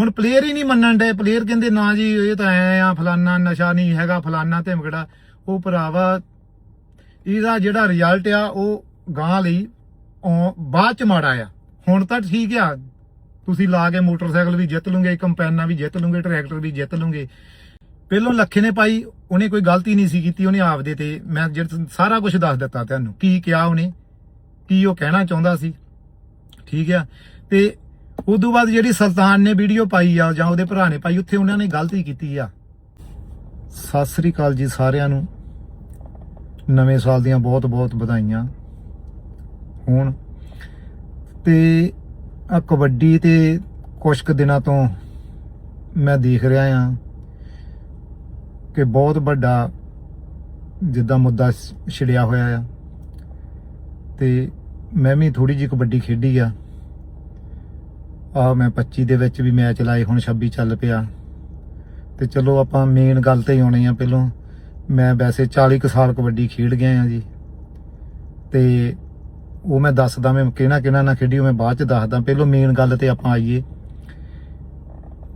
ਹੁਣ ਪਲੇਅਰ ਹੀ ਨਹੀਂ ਮੰਨਣ ਦੇ ਪਲੇਅਰ ਕਹਿੰਦੇ, ਨਾ ਜੀ, ਇਹ ਤਾਂ ਐ ਆ, ਫਲਾਨਾ ਨਸ਼ਾ ਨਹੀਂ ਹੈਗਾ, ਫਲਾਨਾ ਧਮਕੜਾ। ਉਹ ਭਰਾਵਾ, ਇਹਦਾ ਜਿਹੜਾ ਰਿਜ਼ਲਟ ਆ, ਉਹ ਗਾਂ ਲਈ ਉਹ ਬਾਅਦ ਚ ਮਾੜਾ ਆ। ਹੁਣ ਤਾਂ ਠੀਕ ਆ। ਤੁਸੀਂ ਲਾ ਕੇ ਮੋਟਰਸਾਈਕਲ ਵੀ ਜਿੱਤ ਲਓਗੇ ਕੰਪੈਨਾ ਵੀ ਜਿੱਤ ਲਓਗੇ ਟਰੈਕਟਰ ਵੀ ਜਿੱਤ ਲਓਗੇ ਪਹਿਲੋਂ ਲੱਖੇ ਨੇ ਪਾਈ, ਉਹਨੇ ਕੋਈ ਗਲਤੀ ਨਹੀਂ ਸੀ ਕੀਤੀ ਉਹਨੇ ਆਪਦੇ ਤੇ। ਮੈਂ ਜਿਹੜਾ ਸਾਰਾ ਕੁਝ ਦੱਸ ਦਿੱਤਾ ਤੁਹਾਨੂੰ। ਕੀ ਕਿਹਾ ਉਹਨੇ? ਕੀ ਉਹ ਕਹਿਣਾ ਚਾਹੁੰਦਾ ਸੀ? ਠੀਕ ਆ। ਤੇ ਉਦੋਂ ਬਾਅਦ ਜਿਹੜੀ ਸੁਲਤਾਨ ਨੇ ਵੀਡੀਓ ਪਾਈ ਆ, ਜਾਂ ਉਹਦੇ ਭਰਾ ਨੇ ਪਾਈ, ਉੱਥੇ ਉਹਨਾਂ ਨੇ ਗਲਤੀ ਕੀਤੀ ਆ। ਸਤਿ ਸ੍ਰੀ ਅਕਾਲ ਜੀ ਸਾਰਿਆਂ ਨੂੰ। ਨਵੇਂ ਸਾਲ ਦੀਆਂ ਬਹੁਤ ਬਹੁਤ ਵਧਾਈਆਂ। ਹੋਣ ਤੇ ਆ ਕਬੱਡੀ ਤੇ ਕੁਝ ਕੁ ਦਿਨਾਂ ਤੋਂ ਮੈਂ ਦੇਖ ਰਿਹਾ ਆ ਕਿ ਬਹੁਤ ਵੱਡਾ ਜਿੱਦਾਂ ਮੁੱਦਾ ਛਿੜਿਆ ਹੋਇਆ ਆ। ਤੇ ਮੈਂ ਵੀ ਥੋੜੀ ਜਿਹੀ ਕਬੱਡੀ ਖੇਡੀ ਆ। ਆ ਮੈਂ 25 ਦੇ ਵਿੱਚ ਵੀ ਮੈਚ ਲਾਏ, ਹੁਣ 26 ਚੱਲ ਪਿਆ। ਤੇ ਚਲੋ ਆਪਾਂ ਮੇਨ ਗੱਲ ਤੇ ਹੀ ਆਉਣੇ ਆ ਪਹਿਲੋਂ। ਮੈਂ ਵੈਸੇ 40 ਕੁ ਸਾਲ ਕਬੱਡੀ ਖੇਡ ਗਿਆ ਆ ਜੀ। ਤੇ ਉਹ ਮੈਂ ਦੱਸਦਾ, ਮੈਂ ਕਿਹਨਾਂ ਕਿਹਨਾਂ ਨਾਲ ਖੇਡੀ, ਉਹ ਮੈਂ ਬਾਅਦ ਚ ਦੱਸਦਾ। ਪਹਿਲੋਂ ਮੇਨ ਗੱਲ ਤੇ ਆਪਾਂ ਆਈਏ।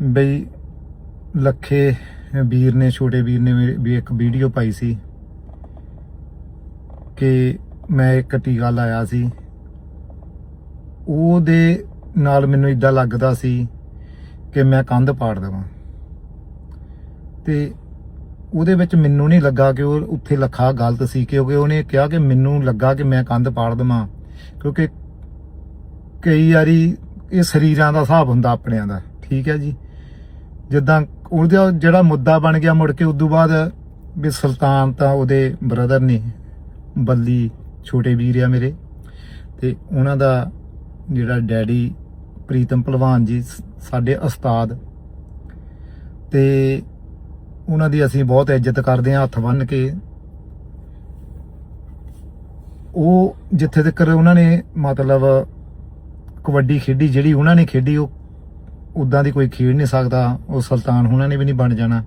ਬਈ ਲੱਖੇ ਵੀਰ ਨੇ, ਛੋਟੇ ਵੀਰ ਨੇ ਮੇਰੀ- ਵੀ ਇੱਕ ਵੀਡੀਓ ਪਾਈ ਸੀ ਕਿ ਮੈਂ ਇੱਕ ਟੀਕਾ ਲਾਇਆ ਸੀ। ਉਹਦੇ ਨਾਲ ਮੈਨੂੰ ਇਦਾਂ ਲੱਗਦਾ ਸੀ ਕਿ ਮੈਂ ਕੰਧ ਪਾੜ ਦੇਵਾਂ। ਤੇ ਉਹਦੇ ਵਿੱਚ ਮੈਨੂੰ ਨਹੀਂ ਲੱਗਾ ਕਿ ਉਹ ਉੱਥੇ ਲੱਖਾ ਗਲਤ ਸੀ, ਕਿਉਂਕਿ ਉਹਨੇ ਕਿਹਾ ਕਿ ਮੈਨੂੰ ਲੱਗਾ ਕਿ ਮੈਂ ਕੰਧ ਪਾੜ ਦੇਵਾਂ, ਕਿਉਂਕਿ ਕਈ ਵਾਰੀ ਇਹ ਸਰੀਰਾਂ ਦਾ ਹਿਸਾਬ ਹੁੰਦਾ ਆਪਣਿਆਂ ਦਾ, ਠੀਕ ਹੈ ਜੀ? ਜਿੱਦਾਂ ਉਹਦਾ ਜਿਹੜਾ ਮੁੱਦਾ ਬਣ ਗਿਆ ਮੁੜ ਕੇ ਉਦੋਂ ਬਾਅਦ ਵੀ ਸੁਲਤਾਨ ਤਾਂ ਉਹਦੇ ਬ੍ਰਦਰ ਨੇ, ਬੱਲੀ ਛੋਟੇ ਵੀਰ ਆ ਮੇਰੇ, ਤੇ ਉਹਨਾਂ ਦਾ ਜਿਹੜਾ ਡੈਡੀ ਪ੍ਰੀਤਮ ਪਹਿਲਵਾਨ ਜੀ ਸਾਡੇ ਉਸਤਾਦ। ਤੇ ਉਹਨਾਂ ਦੀ ਅਸੀਂ ਬਹੁਤ ਇੱਜ਼ਤ ਕਰਦੇ ਹਾਂ ਹੱਥ ਬੰਨ੍ਹ ਕੇ। ਉਹ ਜਿੱਥੇ ਤੱਕ ਉਹਨਾਂ ਨੇ ਮਤਲਬ ਕਬੱਡੀ ਖੇਡੀ, ਜਿਹੜੀ ਉਹਨਾਂ ਨੇ ਖੇਡੀ, ਉਹ ਉਦਾਂ ਦੀ ਕੋਈ ਖੇਡ ਨਹੀਂ ਸਕਦਾ। ਉਹ ਸੁਲਤਾਨ ਉਹਨਾਂ ਨੇ ਵੀ ਨਹੀਂ ਬਣ ਜਾਣਾ।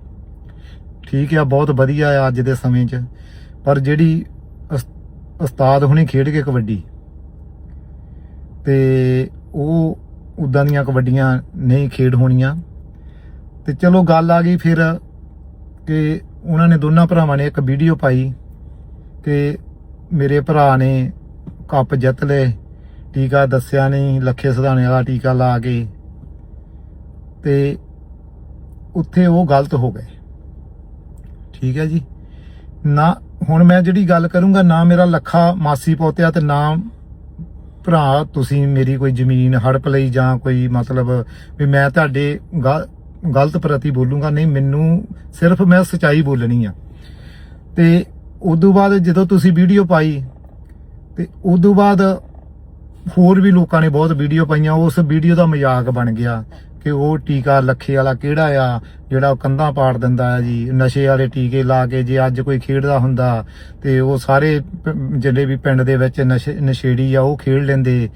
ਠੀਕ ਆ, ਬਹੁਤ ਵਧੀਆ ਆ ਅੱਜ ਦੇ ਸਮੇਂ 'ਚ। ਪਰ ਜਿਹੜੀ ਉਸ- ਉਸਤਾਦ ਹੁਣੇ ਖੇਡ ਕੇ ਕਬੱਡੀ। ਤੇ ਉਹ ਉਦਾਂ ਦੀਆਂ ਕਬੱਡੀਆਂ ਨਹੀਂ ਖੇਡ ਹੋਣੀਆਂ। ਤੇ ਚਲੋ ਗੱਲ ਆ ਗਈ ਫਿਰ ਕਿ ਉਹਨਾਂ ਨੇ ਦੋਨਾਂ ਭਰਾਵਾਂ ਨੇ ਇੱਕ ਵੀਡੀਓ ਪਾਈ ਕਿ ਮੇਰੇ ਭਰਾ ਨੇ ਕੱਪ ਜਿੱਤ ਲਏ, ਟੀਕਾ ਦੱਸਿਆ ਨਹੀਂ, ਲੱਖੇ ਸਧਾਣੇ ਵਾਲਾ ਟੀਕਾ ਲਾ ਕੇ। ਤੇ ਉੱਥੇ ਉਹ ਗਲਤ ਹੋ ਗਏ। ਠੀਕ ਹੈ ਜੀ। ਨਾ, ਹੁਣ ਮੈਂ ਜਿਹੜੀ ਗੱਲ ਕਰੂੰਗਾ, ਨਾ ਮੇਰਾ ਲੱਖਾ ਮਾਸੀ ਪੋਤਿਆ ਤੇ ਨਾ ਭਰਾ, ਤੁਸੀਂ ਮੇਰੀ ਕੋਈ ਜ਼ਮੀਨ ਹੜਪ ਲਈ ਜਾਂ ਕੋਈ ਮਤਲਬ ਵੀ ਮੈਂ ਤੁਹਾਡੇ ਗਲਤ ਪ੍ਰਤੀ ਬੋਲੂੰਗਾ, ਨਹੀਂ, ਮੈਨੂੰ ਸਿਰਫ ਮੈਂ ਸਚਾਈ ਬੋਲਣੀ ਆ। ਤੇ ਉਦੋਂ ਬਾਅਦ ਜਦੋਂ ਤੁਸੀਂ ਵੀਡੀਓ ਪਾਈ, ਤੇ ਉਦੋਂ ਬਾਅਦ ਹੋਰ ਵੀ ਲੋਕਾਂ ਨੇ ਬਹੁਤ ਵੀਡੀਓ ਪਾਈਆਂ, ਉਸ ਵੀਡੀਓ ਦਾ ਮਜ਼ਾਕ ਬਣ ਗਿਆ। ਕਿ ਉਹ ਟੀਕਾ ਲੱਖੇ ਵਾਲਾ ਕਿਹੜਾ ਆ, ਜਿਹੜਾ ਉਹ ਕੰਧਾਂ ਪਾੜ ਦਿੰਦਾ ਆ ਜੀ। ਨਸ਼ੇ ਵਾਲੇ ਟੀਕੇ ਲਾ ਕੇ ਜੇ ਅੱਜ ਕੋਈ ਖੇਡਦਾ ਹੁੰਦਾ, ਤੇ ਉਹ ਸਾਰੇ ਪ- ਜਿਹੜੇ ਵੀ ਪਿੰਡ ਦੇ ਵਿੱਚ ਨਸ਼ੇ, ਨਸ਼ੇੜੀ ਆ, ਉਹ ਖੇਡ ਲੈਂਦੇ।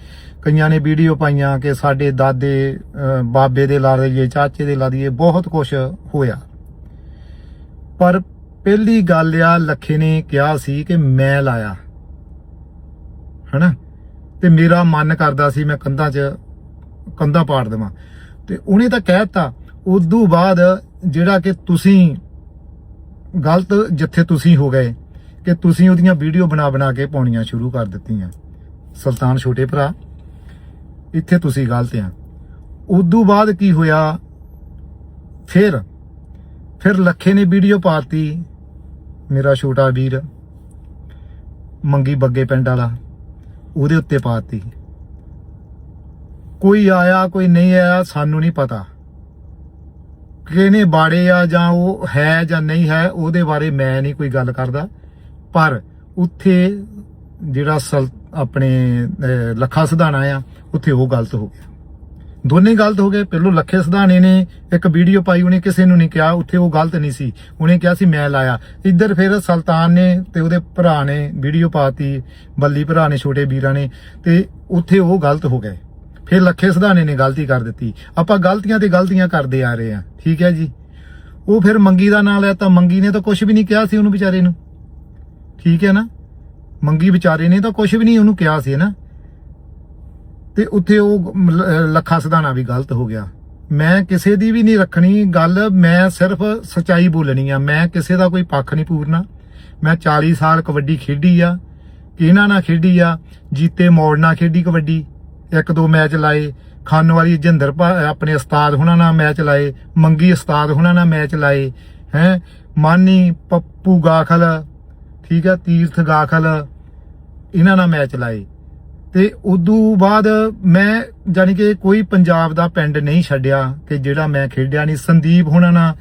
ਕਈਆਂ ਨੇ ਵੀਡੀਓ ਪਾਈਆਂ ਕਿ ਸਾਡੇ ਦਾਦੇ ਬਾਬੇ ਦੇ ਲਾ ਲਈਏ, ਚਾਚੇ ਦੇ ਲਾ ਲਈਏ, ਬਹੁਤ ਕੁਝ ਹੋਇਆ। ਪਰ ਪਹਿਲੀ ਗੱਲ ਆ, ਲੱਖੇ ਨੇ ਕਿਹਾ ਸੀ ਕਿ ਮੈਂ ਲਾਇਆ। ਹਨਾ? ਤੇ ਮੇਰਾ ਮਨ ਕਰਦਾ ਸੀ ਮੈਂ ਕੰਧਾਂ 'ਚ, ਕੰਧਾਂ ਪਾੜ ਦੇਵਾਂ। ਤੇ ਉਹਨੇ ਤਾਂ ਕਹਿਤਾ ਉਦੋਂ ਬਾਅਦ ਜਿਹੜਾ ਕਿ ਤੁਸੀਂ ਗਲਤ ਜਿੱਥੇ ਤੁਸੀਂ ਹੋ ਗਏ, ਕਿ ਤੁਸੀਂ ਉਹਦੀਆਂ ਵੀਡੀਓ ਬਣਾ ਬਣਾ ਕੇ ਪਾਉਣੀਆਂ ਸ਼ੁਰੂ ਕਰ ਦਿੱਤੀਆਂ। ਸੁਲਤਾਨ ਛੋਟੇ ਭਰਾ, ਇੱਥੇ ਤੁਸੀਂ ਗਲਤ ਆ। ਉਦੋਂ ਬਾਅਦ ਕੀ ਹੋਇਆ? ਫਿਰ ਫਿਰ ਲੱਖੇ ਨੇ ਵੀਡੀਓ ਪਾਤੀ, ਮੇਰਾ ਛੋਟਾ ਵੀਰ ਮੰਗੀ ਬੱਗੇ ਪਿੰਡ ਵਾਲਾ, ਉਹਦੇ ਉੱਤੇ ਪਾਤੀ। ਕੋਈ ਆਇਆ ਕੋਈ ਨਹੀਂ ਆਇਆ ਸਾਨੂੰ ਨਹੀਂ ਪਤਾ। ਕਿਹਨੇ ਬਾੜੇ ਆ ਜਾਂ ਉਹ ਹੈ ਜਾਂ ਨਹੀਂ ਹੈ ਉਹਦੇ ਬਾਰੇ ਮੈਂ ਨਹੀਂ ਕੋਈ ਗੱਲ ਕਰਦਾ। ਪਰ ਉੱਥੇ ਜਿਹੜਾ ਸਲ- ਆਪਣੇ ਅਹ, ਲੱਖਾ ਸਿਧਾਣਾ ਆ ਉੱਥੇ ਉਹ ਗਲਤ ਹੋ ਗਿਆ। ਦੋਨੇ ਗਲਤ ਹੋ ਗਏ। ਪਹਿਲੋਂ ਲੱਖੇ ਸਿਧਾਣੇ ਨੇ ਇੱਕ ਵੀਡੀਓ ਪਾਈ ਉਹਨੇ ਕਿਸੇ ਨੂੰ ਨਹੀਂ ਕਿਹਾ। ਉੱਥੇ ਉਹ ਗਲਤ ਨਹੀਂ ਸੀ। ਉਹਨੇ ਕਿਹਾ ਸੀ ਮੈਂ ਲਾਇਆ। ਇੱਧਰ ਫਿਰ ਸੁਲਤਾਨ ਨੇ ਤੇ ਉਹਦੇ ਭਰਾ ਨੇ ਵੀਡੀਓ ਪਾਤੀ ਬੱਲੀ ਭਰਾ ਨੇ ਛੋਟੇ ਵੀਰਾਂ ਨੇ ਤੇ ਉੱਥੇ ਉਹ ਗਲਤ ਹੋ ਗਏ। ਫਿਰ ਲੱਖੇ ਸਿਧਾਣੇ ਨੇ ਗਲਤੀ ਕਰ ਦਿੱਤੀ। ਆਪਾਂ ਗਲਤੀਆਂ ਤੇ ਗਲਤੀਆਂ ਕਰਦੇ ਆ ਰਹੇ ਆ ਠੀਕ ਹੈ ਜੀ? ਉਹ ਫਿਰ ਮੰਗੀ ਦਾ ਨਾਂ ਲਿਆ ਤਾਂ ਮੰਗੀ ਨੇ ਤਾਂ ਕੁਝ ਵੀ ਨਹੀਂ ਕਿਹਾ ਸੀ ਉਹਨੂੰ ਵਿਚਾਰੇ ਨੂੰ। ਠੀਕ ਹੈ ਨਾ? ਮੰਗੀ ਵਿਚਾਰੇ ਨੇ ਤਾਂ ਕੁਝ ਵੀ ਨਹੀਂ ਉਹਨੂੰ ਕਿਹਾ ਸੀ ਨਾ? ਤੇ ਉੱਥੇ ਉਹ ਮ- ਲ- ਲੱਖਾ ਸਿਧਾਣਾ ਵੀ ਗਲਤ ਹੋ ਗਿਆ। ਮੈਂ ਕਿਸੇ ਦੀ ਵੀ ਨਹੀਂ ਰੱਖਣੀ ਗੱਲ, ਮੈਂ ਸਿਰਫ ਸਚਾਈ ਬੋਲਣੀ ਆ। ਮੈਂ ਕਿਸੇ ਦਾ ਕੋਈ ਪੱਖ ਨਹੀਂ ਪੂਰਨਾ। ਮੈਂ 40 ਸਾਲ ਕਬੱਡੀ ਖੇਡੀ ਆ। ਇਹਨਾਂ ਨਾਲ ਖੇਡੀ ਆ? ਜੀਤੇ ਮੋੜ ਨਾਲ ਖੇਡੀ ਕਬੱਡੀ। ਇੱਕ ਦੋ ਮੈਚ ਲਾਏ। ਖਾਨ ਵਾਲੀ ਜਿੰਦਰ ਭਾ- ਆਪਣੇ ਉਸਤਾਦ ਹੁਣਾਂ ਨਾਲ ਮੈਚ ਲਾਏ। ਮੰਗੀ ਉਸਤਾਦ ਹੁਣਾਂ ਨਾਲ ਮੈਚ ਲਾਏ। ਹੈ? ਮਾਨੀ ਪੱਪੂ ਗਾਖਲ ਠੀਕ ਆ ਤੀਰਥ ਗਾਖਲ ਇਹਨਾਂ ਨਾਲ ਮੈਚ ਲਾਏ। ਤੇ ਉਦੋਂ ਬਾਅਦ ਮੈਂ ਜਾਨੀ ਕਿ ਕੋਈ ਪੰਜਾਬ ਦਾ ਪਿੰਡ ਨਹੀਂ ਛੱਡਿਆ ਕਿ ਜਿਹੜਾ ਮੈਂ ਖੇਡਿਆ ਨਹੀਂ। ਸੰਦੀਪ ਹੁਣਾਂ ਨਾਲ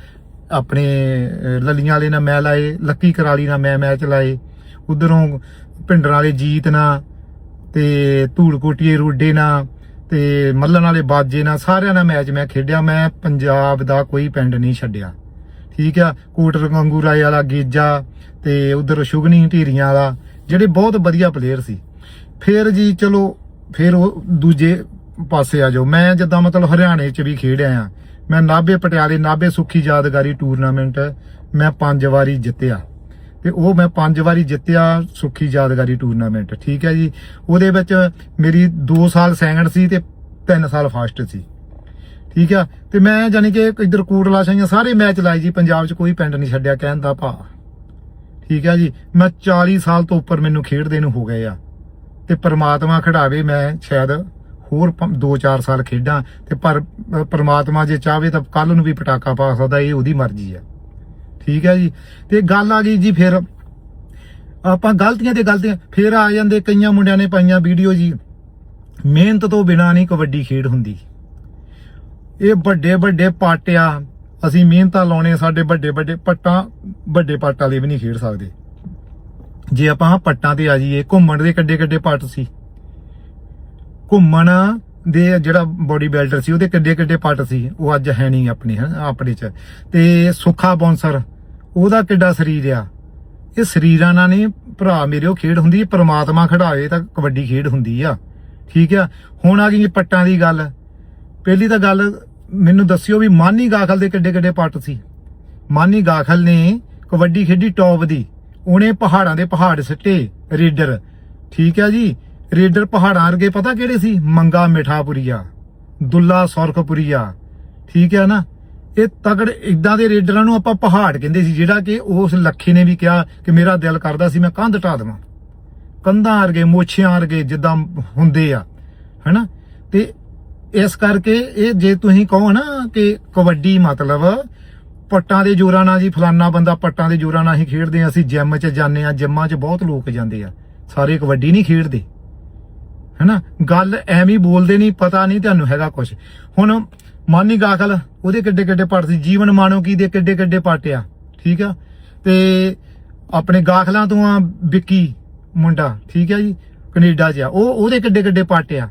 ਆਪਣੇ ਅਹ, ਲੱਲੀਆਂ ਵਾਲੇ ਨਾਲ ਮੈਂ ਲਾਏ ਲੱਕੀ ਕਰਾਲੀ ਨਾਲ ਮੈਂ ਮੈਚ ਲਾਏ। ਉਧਰੋਂ ਭਿੰਡਰਾਂ ਵਾਲੇ ਜੀਤ ਨਾਲ ਤੇ ਧੂੜਕੋਟੀਏ ਰੋਡੇ ਨਾਲ ਤੇ ਮੱਲਣ ਵਾਲੇ ਬਾਜੇ ਨਾਲ ਸਾਰਿਆਂ ਨਾਲ ਮੈਚ ਮੈਂ ਖੇਡਿਆ, ਮੈਂ ਪੰਜਾਬ ਦਾ ਕੋਈ ਪਿੰਡ ਨਹੀਂ ਛੱਡਿਆ। ਠੀਕ ਆ, ਕੋਟ ਅੰਗੂਰਾਏ ਵਾਲਾ ਗੇਜਾ ਤੇ ਉਧਰ ਸ਼ੁਗਨੀ ਢੀਰੀਆਂ ਵਾਲਾ, ਜਿਹੜੇ ਬਹੁਤ ਵਧੀਆ ਪਲੇਅਰ ਸੀ। ਫਿਰ ਜੀ ਚਲੋ, ਫਿਰ ਉਹ ਦੂਜੇ ਪਾਸੇ ਆ ਜਾਓ। ਮੈਂ ਜਿੱਦਾਂ ਮਤਲਬ ਹਰਿਆਣੇ 'ਚ ਵੀ ਖੇਡ ਆਇਆ। ਮੈਂ ਨਾਭੇ ਪਟਿਆਲੇ, ਨਾਭੇ ਸੁੱਖੀ ਯਾਦਗਾਰੀ ਟੂਰਨਾਮੈਂਟ ਮੈਂ ਪੰਜ ਵਾਰੀ ਜਿੱਤਿਆ। ਤੇ ਉਹ ਮੈਂ ਪੰਜ ਵਾਰੀ ਜਿੱਤਿਆ ਸੁੱਖੀ ਯਾਦਗਾਰੀ ਟੂਰਨਾਮੈਂਟ, ਠੀਕ ਹੈ ਜੀ? ਉਹਦੇ ਵਿੱਚ ਮੇਰੀ 2 ਸਾਲ ਸੈਕੰਡ ਸੀ ਤੇ 3 ਸਾਲ ਫਸਟ ਸੀ। ਠੀਕ ਆ? ਤੇ ਮੈਂ ਜਾਨੀ ਕਿ ਇਧਰ ਕੋਟਲਾ ਸ਼ਾਹੀਆਂ ਸਾਰੇ ਮੈਚ ਲਾਏ ਜੀ, ਪੰਜਾਬ 'ਚ ਕੋਈ ਪਿੰਡ ਨਹੀਂ ਛੱਡਿਆ, ਕਹਿਣ ਦਾ ਭਾ ਠੀਕ ਆ ਜੀ? ਮੈਂ 40 ਸਾਲ ਤੋਂ ਉੱਪਰ ਮੈਨੂੰ ਖੇਡਦੇ ਨੂੰ ਹੋ ਗਏ ਆ। ਤੇ ਪ੍ਰਮਾਤਮਾ ਖੜਾਵੇ ਮੈਂ ਸ਼ਾਇਦ ਹੋਰ 2-4 ਸਾਲ ਖੇਡਾਂ, ਤੇ ਪਰ ਪ੍ਰਮਾਤਮਾ ਜੇ ਚਾਹਵੇ ਤਾਂ ਕੱਲ ਨੂੰ ਵੀ ਪਟਾਕਾ ਪਾ ਸਕਦਾ, ਇਹ ਉਹਦੀ ਮਰਜ਼ੀ ਆ। ਠੀਕ ਹੈ ਜੀ। ਤੇ ਗੱਲ ਆ ਗਈ ਜੀ ਫਿਰ। ਆਪਾਂ ਗਲਤੀਆਂ ਤੇ ਗਲਤੀਆਂ ਫਿਰ ਆ ਜਾਂਦੇ ਕਈਆਂ ਮੁੰਡਿਆਂ ਨੇ ਪਾਈਆਂ ਵੀਡੀਓ ਜੀ। ਮਿਹਨਤ ਤੋਂ ਬਿਨਾ ਨਹੀਂ ਕਬੱਡੀ ਖੇਡ ਹੁੰਦੀ। ਇਹ ਵੱਡੇ ਵੱਡੇ ਪਾਟਿਆ ਅਸੀਂ ਮਿਹਨਤਾਂ ਲਾਉਣੇ ਸਾਡੇ ਵੱਡੇ ਵੱਡੇ ਪੱਟਾਂ ਵੱਡੇ ਪੱਟ ਵਾਲੇ ਵੀ ਨਹੀਂ ਖੇਡ ਸਕਦੇ। ਜੇ ਆਪਾਂ ਪੱਟਾਂ ਤੇ ਆ ਜਾਈਏ, ਘੁੰਮਣ ਦੇ ਕੱਡੇ ਕੱਡੇ ਪੱਟ ਸੀ। ਘੁੰਮਣ ਦੇ ਜਿਹੜਾ ਬੋਡੀ ਬਿਲਡਰ ਸੀ, ਉਹਦੇ ਕਿੱਡੇ ਕਿੱਡੇ ਪੱਟ ਸੀ। ਉਹ ਅੱਜ ਹੈ ਨਹੀਂ ਆਪਣੇ ਹਨ ਆਪਣੇ ਚ। ਤੇ ਸੁੱਖਾ ਬੌਂਸਰ ਉਹਦਾ ਕਿੱਡਾ ਸਰੀਰ ਆ। ਇਹ ਸਰੀਰਾਂ ਨਾਲ ਨਹੀਂ, ਭਰਾ ਮੇਰੇ, ਉਹ ਖੇਡ ਹੁੰਦੀ ਹੈ ਪ੍ਰਮਾਤਮਾ ਖੜਾਵੇ ਤਾਂ ਕਬੱਡੀ ਖੇਡ ਹੁੰਦੀ ਆ। ਠੀਕ ਆ? ਹੁਣ ਆ ਗਈ ਪੱਟਾਂ ਦੀ ਗੱਲ। ਪਹਿਲੀ ਤਾਂ ਗੱਲ, ਮੈਨੂੰ ਦੱਸਿਓ ਵੀ ਮਾਨੀ ਗਾਖਲ ਦੇ ਕਿੱਡੇ ਕਿੱਡੇ ਪੱਟ ਸੀ। ਮਾਨੀ ਗਾਖਲ ਨੇ ਕਬੱਡੀ ਖੇਡੀ ਟੌਪ ਦੀ। ਉਹਨੇ ਪਹਾੜਾਂ ਦੇ ਪਹਾੜ ਸਿੱਟੇ, ਰੇਡਰ। ਠੀਕ ਹੈ ਜੀ? ਰੇਡਰ ਪਹਾੜਾਂ ਵਰਗੇ ਪਤਾ ਕਿਹੜੇ ਸੀ? ਮੰਗਾ ਮਿਠਾਪੁਰੀਆ, ਦੁੱਲਾ ਸੁਰਖਪੁਰੀਆ। ਠੀਕ ਆ ਨਾ? ਇਹ ਤਗੜ ਇਦਾਂ ਦੇ ਰੇਡਰਾਂ ਨੂੰ ਆਪਾਂ ਪਹਾੜ ਕਹਿੰਦੇ ਸੀ, ਜਿਹੜਾ ਕਿ ਉਸ ਲੱਖੇ ਨੇ ਵੀ ਕਿਹਾ ਕਿ ਮੇਰਾ ਦਿਲ ਕਰਦਾ ਸੀ ਮੈਂ ਕੰਧ ਢਾ ਦੇਵਾਂ। ਕੰਧਾਂ ਵਰਗੇ, ਮੋਛਿਆਂ ਵਰਗੇ ਜਿੱਦਾਂ ਹੁੰਦੇ ਆ, ਹੈਨਾ? ਤੇ ਇਸ ਕਰਕੇ ਇਹ ਜੇ ਤੁਸੀਂ ਕਹੋ ਨਾ ਕਿ ਕਬੱਡੀ ਮਤਲਬ ਪੱਟਾਂ ਦੇ ਜੋਰਾਂ ਨਾਲ ਜੀ ਫਲਾਨਾ ਬੰਦਾ ਪੱਟਾਂ ਦੇ ਜੋਰਾਂ ਨਾਲ ਹੀ ਖੇਡਦੇ ਆ, ਅਸੀਂ ਜਿਮ 'ਚ ਜਾਂਦੇ ਆ, ਜਿੰਮਾਂ 'ਚ ਬਹੁਤ ਲੋਕ ਜਾਂਦੇ ਆ, ਸਾਰੇ ਕਬੱਡੀ ਨਹੀਂ ਖੇਡਦੇ, ਹੈਨਾ? ਗੱਲ ਐਵੇਂ ਬੋਲਦੇ ਨਹੀਂ, ਪਤਾ ਨਹੀਂ ਤੁਹਾਨੂੰ ਹੈਗਾ ਕੁਝ ਹੁਣ ਮਾਨੀ ਗਾਖਲ, ਉਹਦੇ ਕਿੱਡੇ ਕਿੱਡੇ ਪੱਟ ਸੀ? ਜੀਵਨ ਮਾਨੋ ਕੀ ਦੇ ਕਿੱਡੇ ਕਿੱਡੇ ਪੱਟ ਆ? ਠੀਕ ਆ? ਤੇ ਆਪਣੇ ਗਾਖਲਾਂ ਤੋਂ ਆ ਵਿੱਕੀ ਮੁੰਡਾ, ਠੀਕ ਆ ਜੀ? ਕੈਨੇਡਾ 'ਚ ਆ। ਉਹ, ਉਹਦੇ ਕਿੱਡੇ ਕਿੱਡੇ ਪੱਟ ਆ?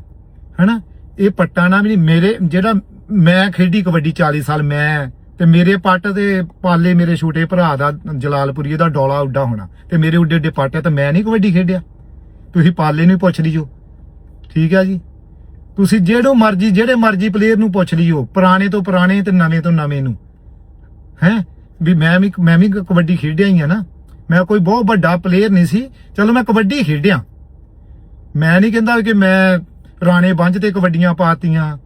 ਹੈਨਾ? ਇਹ ਪੱਟਾਂ ਨਾਲ ਵੀ ਨਹੀਂ, ਮੇਰੇ, ਜਿਹੜਾ ਮੈਂ ਖੇਡੀ ਕਬੱਡੀ 40 ਸਾਲ ਮੈਂ, ਤੇ ਮੇਰੇ ਪੱਟ ਤੇ ਪਾਲੇ ਮੇਰੇ ਛੋਟੇ ਭਰਾ ਦਾ ਜਲਾਲਪੁਰੀਏ ਦਾ ਡੋਲਾ ਉੱਡਾ ਹੋਣਾ। ਤੇ ਮੇਰੇ ਉੱਡੇ ਉੱਡੇ ਪੱਟ ਆ, ਤੇ ਮੈਂ ਨਹੀਂ ਕਬੱਡੀ ਖੇਡਿਆ। ਤੁਸੀਂ ਪਾਲੇ ਨੂੰ ਹੀ ਪੁੱਛ ਲਈਓ ਠੀਕ ਆ ਜੀ? ਤੁਸੀਂ ਜਿਹੜੋ ਮਰਜ਼ੀ, ਜਿਹੜੇ ਮਰਜ਼ੀ ਪਲੇਅਰ ਨੂੰ ਪੁੱਛ ਲਈਓ, ਪੁਰਾਣੇ ਤੋਂ ਪੁਰਾਣੇ ਤੇ ਨਵੇਂ ਤੋਂ ਨਵੇਂ ਨੂੰ। ਹੈ? ਵੀ ਮੈਂ ਵੀ ਮੈਂ ਵੀ ਕਬੱਡੀ ਖੇਡਿਆ ਹੀ ਆ ਨਾ। ਮੈਂ ਕੋਈ ਬਹੁਤ ਵੱਡਾ ਪਲੇਅਰ ਨਹੀਂ ਸੀ। ਚਲੋ ਮੈਂ ਕਬੱਡੀ ਖੇਡਿਆ। ਮੈਂ ਨਹੀਂ ਕਹਿੰਦਾ ਕਿ ਮੈਂ ਰਾਣੇ ਬੰਜ ਤੇ ਕਬੱਡੀਆਂ ਪਾਤੀਆਂ,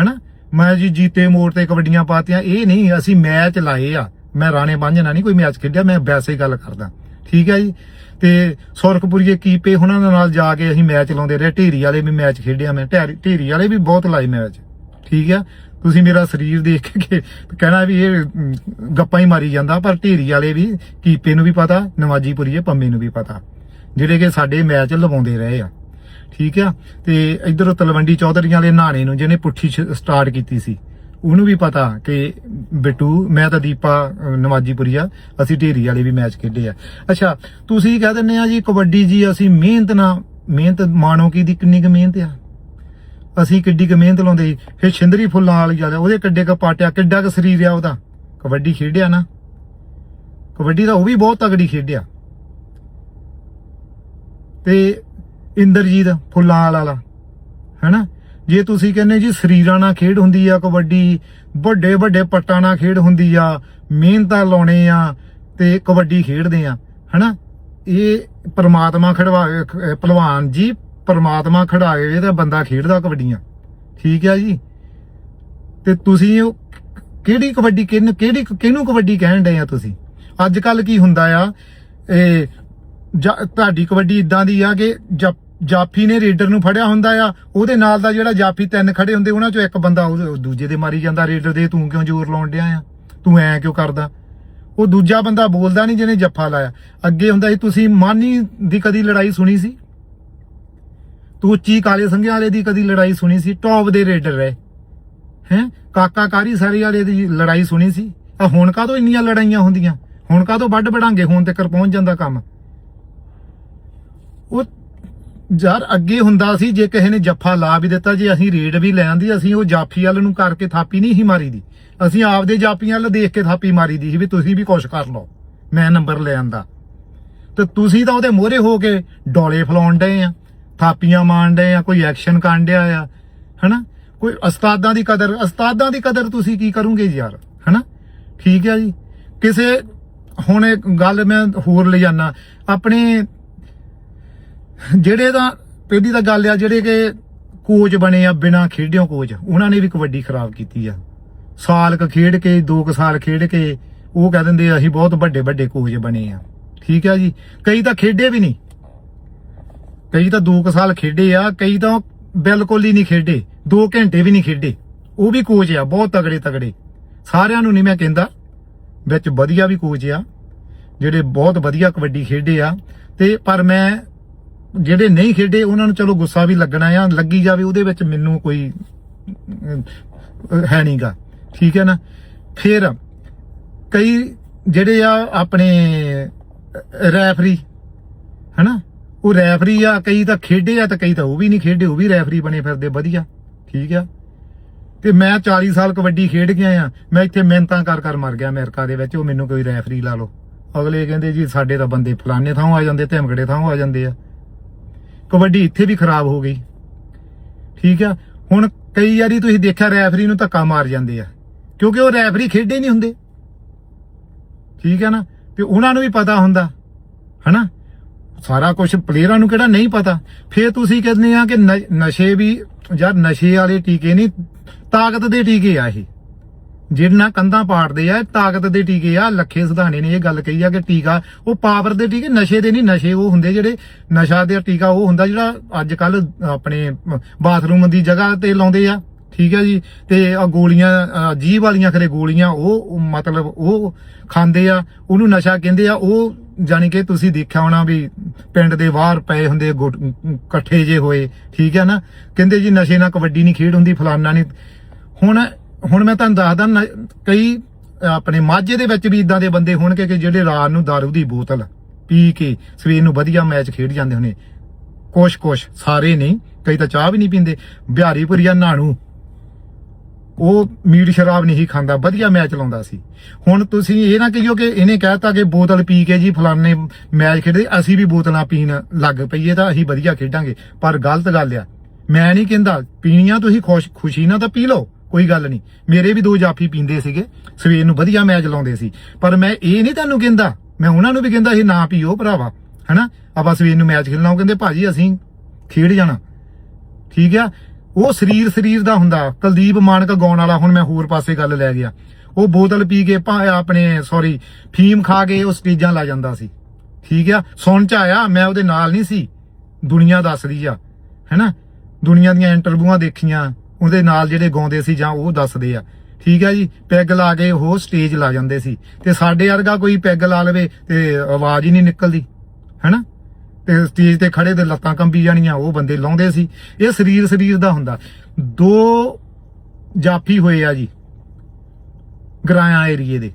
ਹਨਾ? ਮੈਂ ਜੀ ਜੀਤੇ ਮੋੜ ਤੇ ਕਬੱਡੀਆਂ ਪਾਤੀਆਂ, ਇਹ ਨਹੀਂ, ਅਸੀਂ ਮੈਚ ਲਾਏ ਆ। ਮੈਂ ਰਾਣੇ ਬੰਜ ਨਾਲ ਨਹੀਂ ਕੋਈ ਮੈਚ ਖੇਡਿਆ, ਮੈਂ ਵੈਸੇ ਹੀ ਗੱਲ ਕਰਦਾ। ਠੀਕ ਹੈ ਜੀ? ਤੇ ਸੁਰਖਪੁਰੀਏ ਕੀਪੇ ਉਹਨਾਂ ਦੇ ਨਾਲ ਜਾ ਕੇ ਅਸੀਂ ਮੈਚ ਲਾਉਂਦੇ ਰਹੇ। ਢੇਰੀ ਵਾਲੇ ਵੀ ਮੈਚ ਖੇਡਿਆ ਮੈਂ। ਢੇਰੀ ਢੇਰੀ ਵਾਲੇ ਵੀ ਬਹੁਤ ਲਾਏ ਮੈਚ। ਠੀਕ ਆ? ਤੁਸੀਂ ਮੇਰਾ ਸਰੀਰ ਦੇਖ ਕੇ ਕਹਿਣਾ ਵੀ ਇਹ ਗੱਪਾਂ ਹੀ ਮਾਰੀ ਜਾਂਦਾ, ਪਰ ਢੇਰੀ ਵਾਲੇ ਵੀ ਕੀਪੇ ਨੂੰ ਵੀ ਪਤਾ, ਨਵਾਜੀਪੁਰੀਏ ਪੰਮੇ ਨੂੰ ਵੀ ਪਤਾ। ਜਿਹੜੇ ਕਿ ਸਾਡੇ ਮੈਚ ਲਵਾਉਂਦੇ ਰਹੇ ਆ। ਠੀਕ ਆ? ਤੇ ਇਧਰੋਂ ਤਲਵੰਡੀ ਚੌਧਰੀਆਂ ਵਾਲੇ ਨਾਣੇ ਨੂੰ, ਜਿਹਨੇ ਪੁੱਠੀ ਸਟਾਰਟ ਕੀਤੀ ਸੀ। ਉਹਨੂੰ ਵੀ ਪਤਾ ਕਿ ਬਿੱਟੂ ਮੈਂ ਤਾਂ ਦੀਪਾ ਅਹ, ਆ। ਅਸੀਂ ਢੇਰੀ ਵਾਲੇ ਵੀ ਮੈਚ ਖੇਡੇ ਆ। ਅੱਛਾ ਤੁਸੀਂ ਕਹਿ ਦਿੰਦੇ ਆ ਜੀ ਕਬੱਡੀ ਜੀ ਅਸੀਂ ਮਿਹਨਤ ਨਾਲ ਮਿਹਨਤ ਮਾਣੋ ਕੀ ਦੀ ਕਿੰਨੀ ਕੁ ਮਿਹਨਤ ਆ? ਅਸੀਂ ਕਿੱਡੀ ਕੁ ਮਿਹਨਤ ਲਾਉਂਦੇ ਸੀ। ਫਿਰ ਛਿੰਦਰੀ ਫੁੱਲਾਂ ਵਾਲੀ ਜ਼ਿਆਦਾ ਉਹਦੇ ਕਿੱਡੇ ਕੁ ਪਾਟਿਆ ਕਿੱਡਾ ਕੁ ਸਰੀਰ ਆ ਉਹਦਾ। ਕਬੱਡੀ ਖੇਡਿਆ ਨਾ। ਕਬੱਡੀ ਦਾ ਉਹ ਵੀ ਬਹੁਤ ਤਗੜੀ ਖੇਡਿਆ। ਤੇ ਇੰਦਰਜੀਤ ਫੁੱਲਾਂ ਵਾਲਾ ਹੈਨਾ? ਜੇ ਤੁਸੀਂ ਕਹਿੰਦੇ ਜੀ ਸਰੀਰਾਂ ਨਾਲ ਖੇਡ ਹੁੰਦੀ ਆ ਕਬੱਡੀ, ਵੱਡੇ ਵੱਡੇ ਪੱਟਾਂ ਨਾਲ ਖੇਡ ਹੁੰਦੀ ਆ, ਮਿਹਨਤਾਂ ਲਾਉਣੇ ਆ ਤੇ ਕਬੱਡੀ ਖੇਡਦੇ ਆ, ਹੈਨਾ? ਇਹ ਪਰਮਾਤਮਾ ਖੜਵਾਵੇ ਖ- ਪਹਿਲਵਾਨ ਜੀ ਪਰਮਾਤਮਾ ਖੜਾਵੇ ਤਾਂ ਬੰਦਾ ਖੇਡਦਾ ਕਬੱਡੀਆਂ। ਠੀਕ ਆ ਜੀ? ਤੇ ਤੁਸੀਂ ਉਹ ਕਿਹੜੀ ਕਬੱਡੀ ਕਿਹਨੂੰ, ਕਿਹੜੀ ਕਿਹਨੂੰ ਕਬੱਡੀ ਕਹਿਣ ਡਏ ਆ ਤੁਸੀਂ? ਅੱਜ ਕੱਲ ਕੀ ਹੁੰਦਾ ਆ, ਇਹ ਜਾ- ਤੁਹਾਡੀ ਕਬੱਡੀ ਇਦਾਂ ਦੀ ਆ ਕਿ ਜਾ- ਜਾਫੀ ਨੇ ਰੇਡਰ ਨੂੰ ਫੜਿਆ ਹੁੰਦਾ ਆ, ਉਹਦੇ ਨਾਲ ਦਾ ਜਿਹੜਾ ਜਾਫੀ ਤਿੰਨ ਖੜੇ ਹੁੰਦੇ, ਉਹਨਾਂ ਚੋਂ ਇੱਕ ਬੰਦਾ ਉਹ ਦੂਜੇ ਦੇ ਮਾਰੀ ਜਾਂਦਾ, ਰੇਡਰ ਦੇ, ਤੂੰ ਕਿਉਂ ਜ਼ੋਰ ਲਾਉਣ ਡਿਆ ਆ? ਤੂੰ ਐ ਕਿਉਂ ਕਰਦਾ? ਉਹ ਦੂਜਾ ਬੰਦਾ ਬੋਲਦਾ ਨਹੀਂ ਜਿਹਨੇ ਜੱਫਾ ਲਾਇਆ। ਅੱਗੇ ਹੁੰਦਾ ਸੀ, ਤੁਸੀਂ ਮਾਨੀ ਦੀ ਕਦੀ ਲੜਾਈ ਸੁਣੀ ਸੀ? ਤੂੰ ਉੱਚੀ ਕਾਲੇ ਸੰਘਿਆਂ ਵਾਲੇ ਦੀ ਕਦੀ ਲੜਾਈ ਸੁਣੀ ਸੀ? ਟੌਪ ਦੇ ਰੇਡਰ ਰਹੇ। ਹੈ? ਕਾਕਾ ਕਾਰੀ ਸਾਰੀ ਵਾਲੇ ਦੀ ਲੜਾਈ ਸੁਣੀ ਸੀ? ਆ ਹੁਣ ਕਾਹਤੋਂ ਇੰਨੀਆਂ ਲੜਾਈਆਂ ਹੁੰਦੀਆਂ? ਹੁਣ ਕਾਹਤੋਂ ਵੱਡ ਵਡਾਂਗੇ ਹੁਣ ਤੱਕ ਪਹੁੰਚ ਜਾਂਦਾ ਕੰਮ। ਉਹ ਯਾਰ ਅੱਗੇ ਹੁੰਦਾ ਸੀ, ਜੇ ਕਿਸੇ ਨੇ ਜੱਫਾ ਲਾ ਵੀ ਦਿੱਤਾ ਜੇ, ਅਸੀਂ ਰੇਡ ਵੀ ਲੈ ਆਂਦੀ, ਅਸੀਂ ਉਹ ਜਾਫੀ ਵਾਲ ਨੂੰ ਕਰਕੇ ਥਾਪੀ ਨਹੀਂ ਸੀ ਮਾਰੀ ਦੀ ਅਸੀਂ ਆਪਦੇ ਜਾਫੀਆਂ ਵੱਲ ਦੇਖ ਕੇ ਥਾਪੀ ਮਾਰੀ ਦੀ ਸੀ ਵੀ ਤੁਸੀਂ ਵੀ ਕੁਛ ਕਰ ਲਓ, ਮੈਂ ਨੰਬਰ ਲੈ ਆਂਦਾ। ਤੇ ਤੁਸੀਂ ਤਾਂ ਉਹਦੇ ਮੋਹਰੇ ਹੋ ਕੇ ਡੋਲੇ ਫਲਾਉਣ ਡਏ ਆ, ਥਾਪੀਆਂ ਮਾਰਨ ਡਏ ਆ, ਕੋਈ ਐਕਸ਼ਨ ਕਰਨ ਡਿਆ ਆ, ਹਨਾ? ਕੋਈ ਉਸਤਾਦਾਂ ਦੀ ਕਦਰ, ਉਸਤਾਦਾਂ ਦੀ ਕਦਰ ਤੁਸੀਂ ਕੀ ਕਰੋਗੇ ਯਾਰ, ਹਨਾ? ਠੀਕ ਹੈ ਜੀ। ਕਿਸੇ, ਹੁਣ ਇੱਕ ਗੱਲ ਮੈਂ ਹੋਰ ਲੈ ਜਾਣਾ ਆਪਣੇ ਜਿਹੜੇ ਤਾਂ ਪਹਿਲੀ ਤਾਂ ਗੱਲ ਆ, ਜਿਹੜੇ ਕਿ ਕੋਚ ਬਣੇ ਆ, ਬਿਨਾ ਖੇਡਿਓ ਕੋਚ, ਉਹਨਾਂ ਨੇ ਵੀ ਕਬੱਡੀ ਖਰਾਬ ਕੀਤੀ ਆ। ਸਾਲ ਕ ਖੇਡ ਕੇ, ਦੋ ਕ ਸਾਲ ਖੇਡ ਕੇ, ਉਹ ਕਹਿ ਦਿੰਦੇ ਅਸੀਂ ਬਹੁਤ ਵੱਡੇ ਵੱਡੇ ਕੋਚ ਬਣੇ ਆ। ਠੀਕ ਆ ਜੀ? ਕਈ ਤਾਂ ਖੇਡੇ ਵੀ ਨਹੀਂ। ਕਈ ਤਾਂ ਦੋ ਕ ਸਾਲ ਖੇਡੇ ਆ, ਕਈ ਤਾਂ ਬਿਲਕੁਲ ਹੀ ਨਹੀਂ ਖੇਡੇ 2 ਘੰਟੇ ਵੀ ਨਹੀਂ ਖੇਡੇ। ਉਹ ਵੀ ਕੋਚ ਆ, ਬਹੁਤ ਤਗੜੇ ਤਗੜੇ। ਸਾਰਿਆਂ ਨੂੰ ਨਹੀਂ ਮੈਂ ਕਹਿੰਦਾ, ਵਿੱਚ ਵਧੀਆ ਵੀ ਕੋਚ ਆ, ਜਿਹੜੇ ਬਹੁਤ ਵਧੀਆ ਕਬੱਡੀ ਖੇਡੇ ਆ। ਤੇ ਪਰ ਮੈਂ ਜਿਹੜੇ ਨਹੀਂ ਖੇਡੇ ਉਹਨਾਂ ਨੂੰ ਚਲੋ ਗੁੱਸਾ ਵੀ ਲੱਗਣਾ ਆ ਲੱਗੀ ਜਾਵੇ ਉਹਦੇ ਵਿੱਚ ਮੈਨੂੰ ਕੋਈ ਅਮ, ਹੈ ਨਹੀਂਗਾ। ਠੀਕ ਹੈ ਨਾ? ਫਿਰ ਕਈ ਜਿਹੜੇ ਆ ਆਪਣੇ ਰੈਫਰੀ ਹਨਾ? ਉਹ ਰੈਫਰੀ ਆ ਕਈ ਤਾਂ ਖੇਡੇ ਆ ਤੇ ਕਈ ਤਾਂ ਉਹ ਵੀ ਨਹੀਂ ਖੇਡੇ ਉਹ ਵੀ ਰੈਫਰੀ ਬਣੇ ਫਿਰਦੇ ਵਧੀਆ। ਠੀਕ ਆ? ਤੇ ਮੈਂ 40 ਸਾਲ ਕਬੱਡੀ ਖੇਡ ਗਿਆ ਆ ਮੈਂ ਇੱਥੇ ਮਿਹਨਤਾਂ ਕਰ ਕਰ ਮਰ ਗਿਆ ਅਮਰੀਕਾ ਦੇ ਵਿੱਚ ਉਹ ਮੈਨੂੰ ਕੋਈ ਰੈਫਰੀ ਲਾ ਲਓ। ਅਗਲੇ ਕਹਿੰਦੇ ਜੀ ਸਾਡੇ ਤਾਂ ਬੰਦੇ ਫਲਾਣੇ ਥਾਂ ਆ ਜਾਂਦੇ ਧਮਕੜੇ ਥਾਂ ਆ ਜਾਂਦੇ ਆ। ਕਬੱਡੀ ਇੱਥੇ ਵੀ ਖਰਾਬ ਹੋ ਗਈ। ਠੀਕ ਆ? ਹੁਣ ਕਈ ਵਾਰੀ ਤੁਸੀਂ ਦੇਖਿਆ ਰੈਫਰੀ ਨੂੰ ਧੱਕਾ ਮਾਰ ਜਾਂਦੇ ਆ। ਕਿਉਂਕਿ ਉਹ ਰੈਫਰੀ ਖੇਡੇ ਨਹੀਂ ਹੁੰਦੇ। ਠੀਕ ਹੈ ਨਾ? ਤੇ ਉਹਨਾਂ ਨੂੰ ਵੀ ਪਤਾ ਹੁੰਦਾ। ਹਨਾ? ਸਾਰਾ ਕੁਝ ਪਲੇਅਰਾਂ ਨੂੰ ਕਿਹੜਾ ਨਹੀਂ ਪਤਾ। ਫੇਰ ਤੁਸੀਂ ਕਹਿੰਦੇ ਆ ਕਿ ਨਸ਼ੇ ਵੀ ਯਾਰ ਨਸ਼ੇ ਵਾਲੇ ਟੀਕੇ ਨਹੀਂ, ਤਾਕਤ ਦੇ ਟੀਕੇ ਆ ਇਹ। ਜਿਹਨਾਂ ਕੰਧਾਂ ਪਾੜਦੇ ਆ ਤਾਕਤ ਦੇ ਟੀਕੇ ਆ। ਲੱਖੇ ਸਿਧਾਣੇ ਨੇ ਇਹ ਗੱਲ ਕਹੀ ਆ ਕਿ ਟੀਕਾ ਉਹ ਪਾਵਰ ਦੇ ਟੀਕੇ ਨਸ਼ੇ ਦੇ ਨਹੀਂ ਨਸ਼ੇ ਉਹ ਹੁੰਦੇ ਜਿਹੜੇ ਨਸ਼ਾ ਦੇ ਟੀਕਾ ਉਹ ਹੁੰਦਾ ਜਿਹੜਾ ਅੱਜ ਕੱਲ ਆਪਣੇ ਬਾਥਰੂਮ ਦੀ ਜਗ੍ਹਾ ਤੇ ਲਾਉਂਦੇ ਆ। ਠੀਕ ਹੈ ਜੀ? ਤੇ ਆ ਗੋਲੀਆਂ ਅ, ਜੀਭ ਵਾਲੀਆਂ ਖਰੇ ਗੋਲੀਆਂ ਉਹ ਮਤਲਬ ਉਹ ਖਾਂਦੇ ਆ ਉਹਨੂੰ ਨਸ਼ਾ ਕਹਿੰਦੇ ਆ। ਉਹ ਜਾਨੀ ਕਿ ਤੁਸੀਂ ਦੇਖਿਆ ਹੋਣਾ ਵੀ ਪਿੰਡ ਦੇ ਬਾਹਰ ਪਏ ਹੁੰਦੇ ਗੁੱਟ- ਇਕੱਠੇ ਜੇ ਹੋਏ। ਠੀਕ ਹੈ ਨਾ? ਕਹਿੰਦੇ ਜੀ ਨਸ਼ੇ ਨਾਲ ਕਬੱਡੀ ਨਹੀਂ ਖੇਡ ਹੁੰਦੀ ਫਲਾਨਾ ਨਹੀਂ। ਹੁਣ ਹੁਣ ਮੈਂ ਤੁਹਾਨੂੰ ਦੱਸਦਾ ਨ- ਕਈ ਆਪਣੇ ਮਾਝੇ ਦੇ ਵਿੱਚ ਵੀ ਇਦਾਂ ਦੇ ਬੰਦੇ ਹੋਣਗੇ ਕਿ ਜਿਹੜੇ ਰਾਤ ਨੂੰ दारू ਦੀ ਬੋਤਲ ਪੀ ਕੇ ਸਵੇਰ ਨੂੰ ਵਧੀਆ ਮੈਚ ਖੇਡ ਜਾਂਦੇ ਹੋਣੇ। ਕੁਛ ਕੁਛ ਸਾਰੇ ਨਹੀਂ, ਕਈ ਤਾਂ ਚਾਹ ਵੀ ਨਹੀਂ ਪੀਂਦੇ। ਬਿਹਾਰੀਪੁਰੀਆ ਨਾਣੂ, ਉਹ ਮੀਟ ਸ਼ਰਾਬ ਨਹੀਂ ਖਾਂਦਾ, ਵਧੀਆ ਮੈਚ ਲਾਉਂਦਾ ਸੀ। ਹੁਣ ਤੁਸੀਂ ਇਹ ਨਾ ਕਹੀਓ ਕਿ ਇਹਨੇ ਕਹਿਤਾ ਕਿ ਬੋਤਲ ਪੀ ਕੇ ਜੀ ਫਲਾਣੇ ਮੈਚ ਖੇਡਦੇ, ਅਸੀਂ ਵੀ ਬੋਤਲਾਂ ਪੀਣ ਲੱਗ ਪਈਏ ਤਾਂ ਅਸੀਂ ਵਧੀਆ ਖੇਡਾਂਗੇ। ਪਰ ਗਲਤ ਗੱਲ ਆ। ਮੈਂ ਨਹੀਂ ਕਹਿੰਦਾ, ਪੀਣੀਆਂ ਤੁਸੀਂ ਖੁਸ਼, ਖੁਸ਼ੀ ਨਾਲ ਤਾਂ ਪੀ ਲਓ। ਕੋਈ ਗੱਲ ਨਹੀਂ। ਮੇਰੇ ਵੀ ਦੋ ਜਾਫੀ ਪੀਂਦੇ ਸੀਗੇ। ਸਵੇਰ ਨੂੰ ਵਧੀਆ ਮੈਚ ਲਾਉਂਦੇ ਸੀ। ਪਰ ਮੈਂ ਇਹ ਨਹੀਂ ਤੁਹਾਨੂੰ ਕਹਿੰਦਾ, ਮੈਂ ਉਹਨਾਂ ਨੂੰ ਵੀ ਕਹਿੰਦਾ ਸੀ ਨਾ ਪੀਓ ਭਰਾਵਾ, ਹਨਾ? ਆਪਾਂ ਸਵੇਰ ਨੂੰ ਮੈਚ ਖੇਡਣਾ ਉਹ ਕਹਿੰਦੇ, ਭਾਜੀ, ਅਸੀਂ ਖੇਡ ਜਾਣਾ। ਠੀਕ ਆ? ਉਹ ਸਰੀਰ ਸਰੀਰ ਦਾ ਹੁੰਦਾ। ਕੁਲਦੀਪ ਮਾਨਕ ਗਾਉਣ ਵਾਲਾ, ਹੁਣ ਮੈਂ ਹੋਰ ਪਾਸੇ ਗੱਲ ਲੈ ਗਿਆ। ਉਹ ਬੋਤਲ ਪੀ ਕੇ ਭਾ, ਆਪਣੇ ਸੌਰੀ ਫੀਮ ਖਾ ਕੇ ਉਹ ਸਟੇਜਾਂ ਲਾ ਜਾਂਦਾ ਸੀ। ਠੀਕ ਆ? ਸੁਣ ਚ ਆਇਆ, ਮੈਂ ਉਹਦੇ ਨਾਲ ਨਹੀਂ ਸੀ। ਦੁਨੀਆ ਦੱਸਦੀ ਆ, ਹੈਨਾ? ਦੁਨੀਆ ਦੀਆਂ ਇੰਟਰਵਿਊਆਂ ਦੇਖੀਆਂ। ਉਹਦੇ ਨਾਲ ਜਿਹੜੇ ਗਾਉਂਦੇ ਸੀ ਜਾਂ ਉਹ ਦੱਸਦੇ ਆ। ਠੀਕ ਆ ਜੀ, ਪੈਗ ਲਾ ਕੇ ਉਹ ਸਟੇਜ ਲਾ ਜਾਂਦੇ ਸੀ। ਤੇ ਸਾਡੇ ਵਰਗਾ ਕੋਈ ਪੈਗ ਲਾ ਲਵੇ ਤੇ ਆਵਾਜ਼ ਹੀ ਨਹੀਂ ਨਿਕਲਦੀ, ਹੈਨਾ? ਤੇ ਸਟੇਜ ਤੇ ਖੜੇ ਤੇ ਲੱਤਾਂ ਕੰਬੀ ਜਾਣੀਆਂ, ਉਹ ਬੰਦੇ ਲਾਉਂਦੇ ਸੀ। ਇਹ ਸਰੀਰ ਸਰੀਰ ਦਾ ਹੁੰਦਾ। ਦੋ ਜਾਫੀ ਹੋਏ ਆ ਜੀ, ਗਰਾਇਆ ਏਰੀਏ ਦੇ।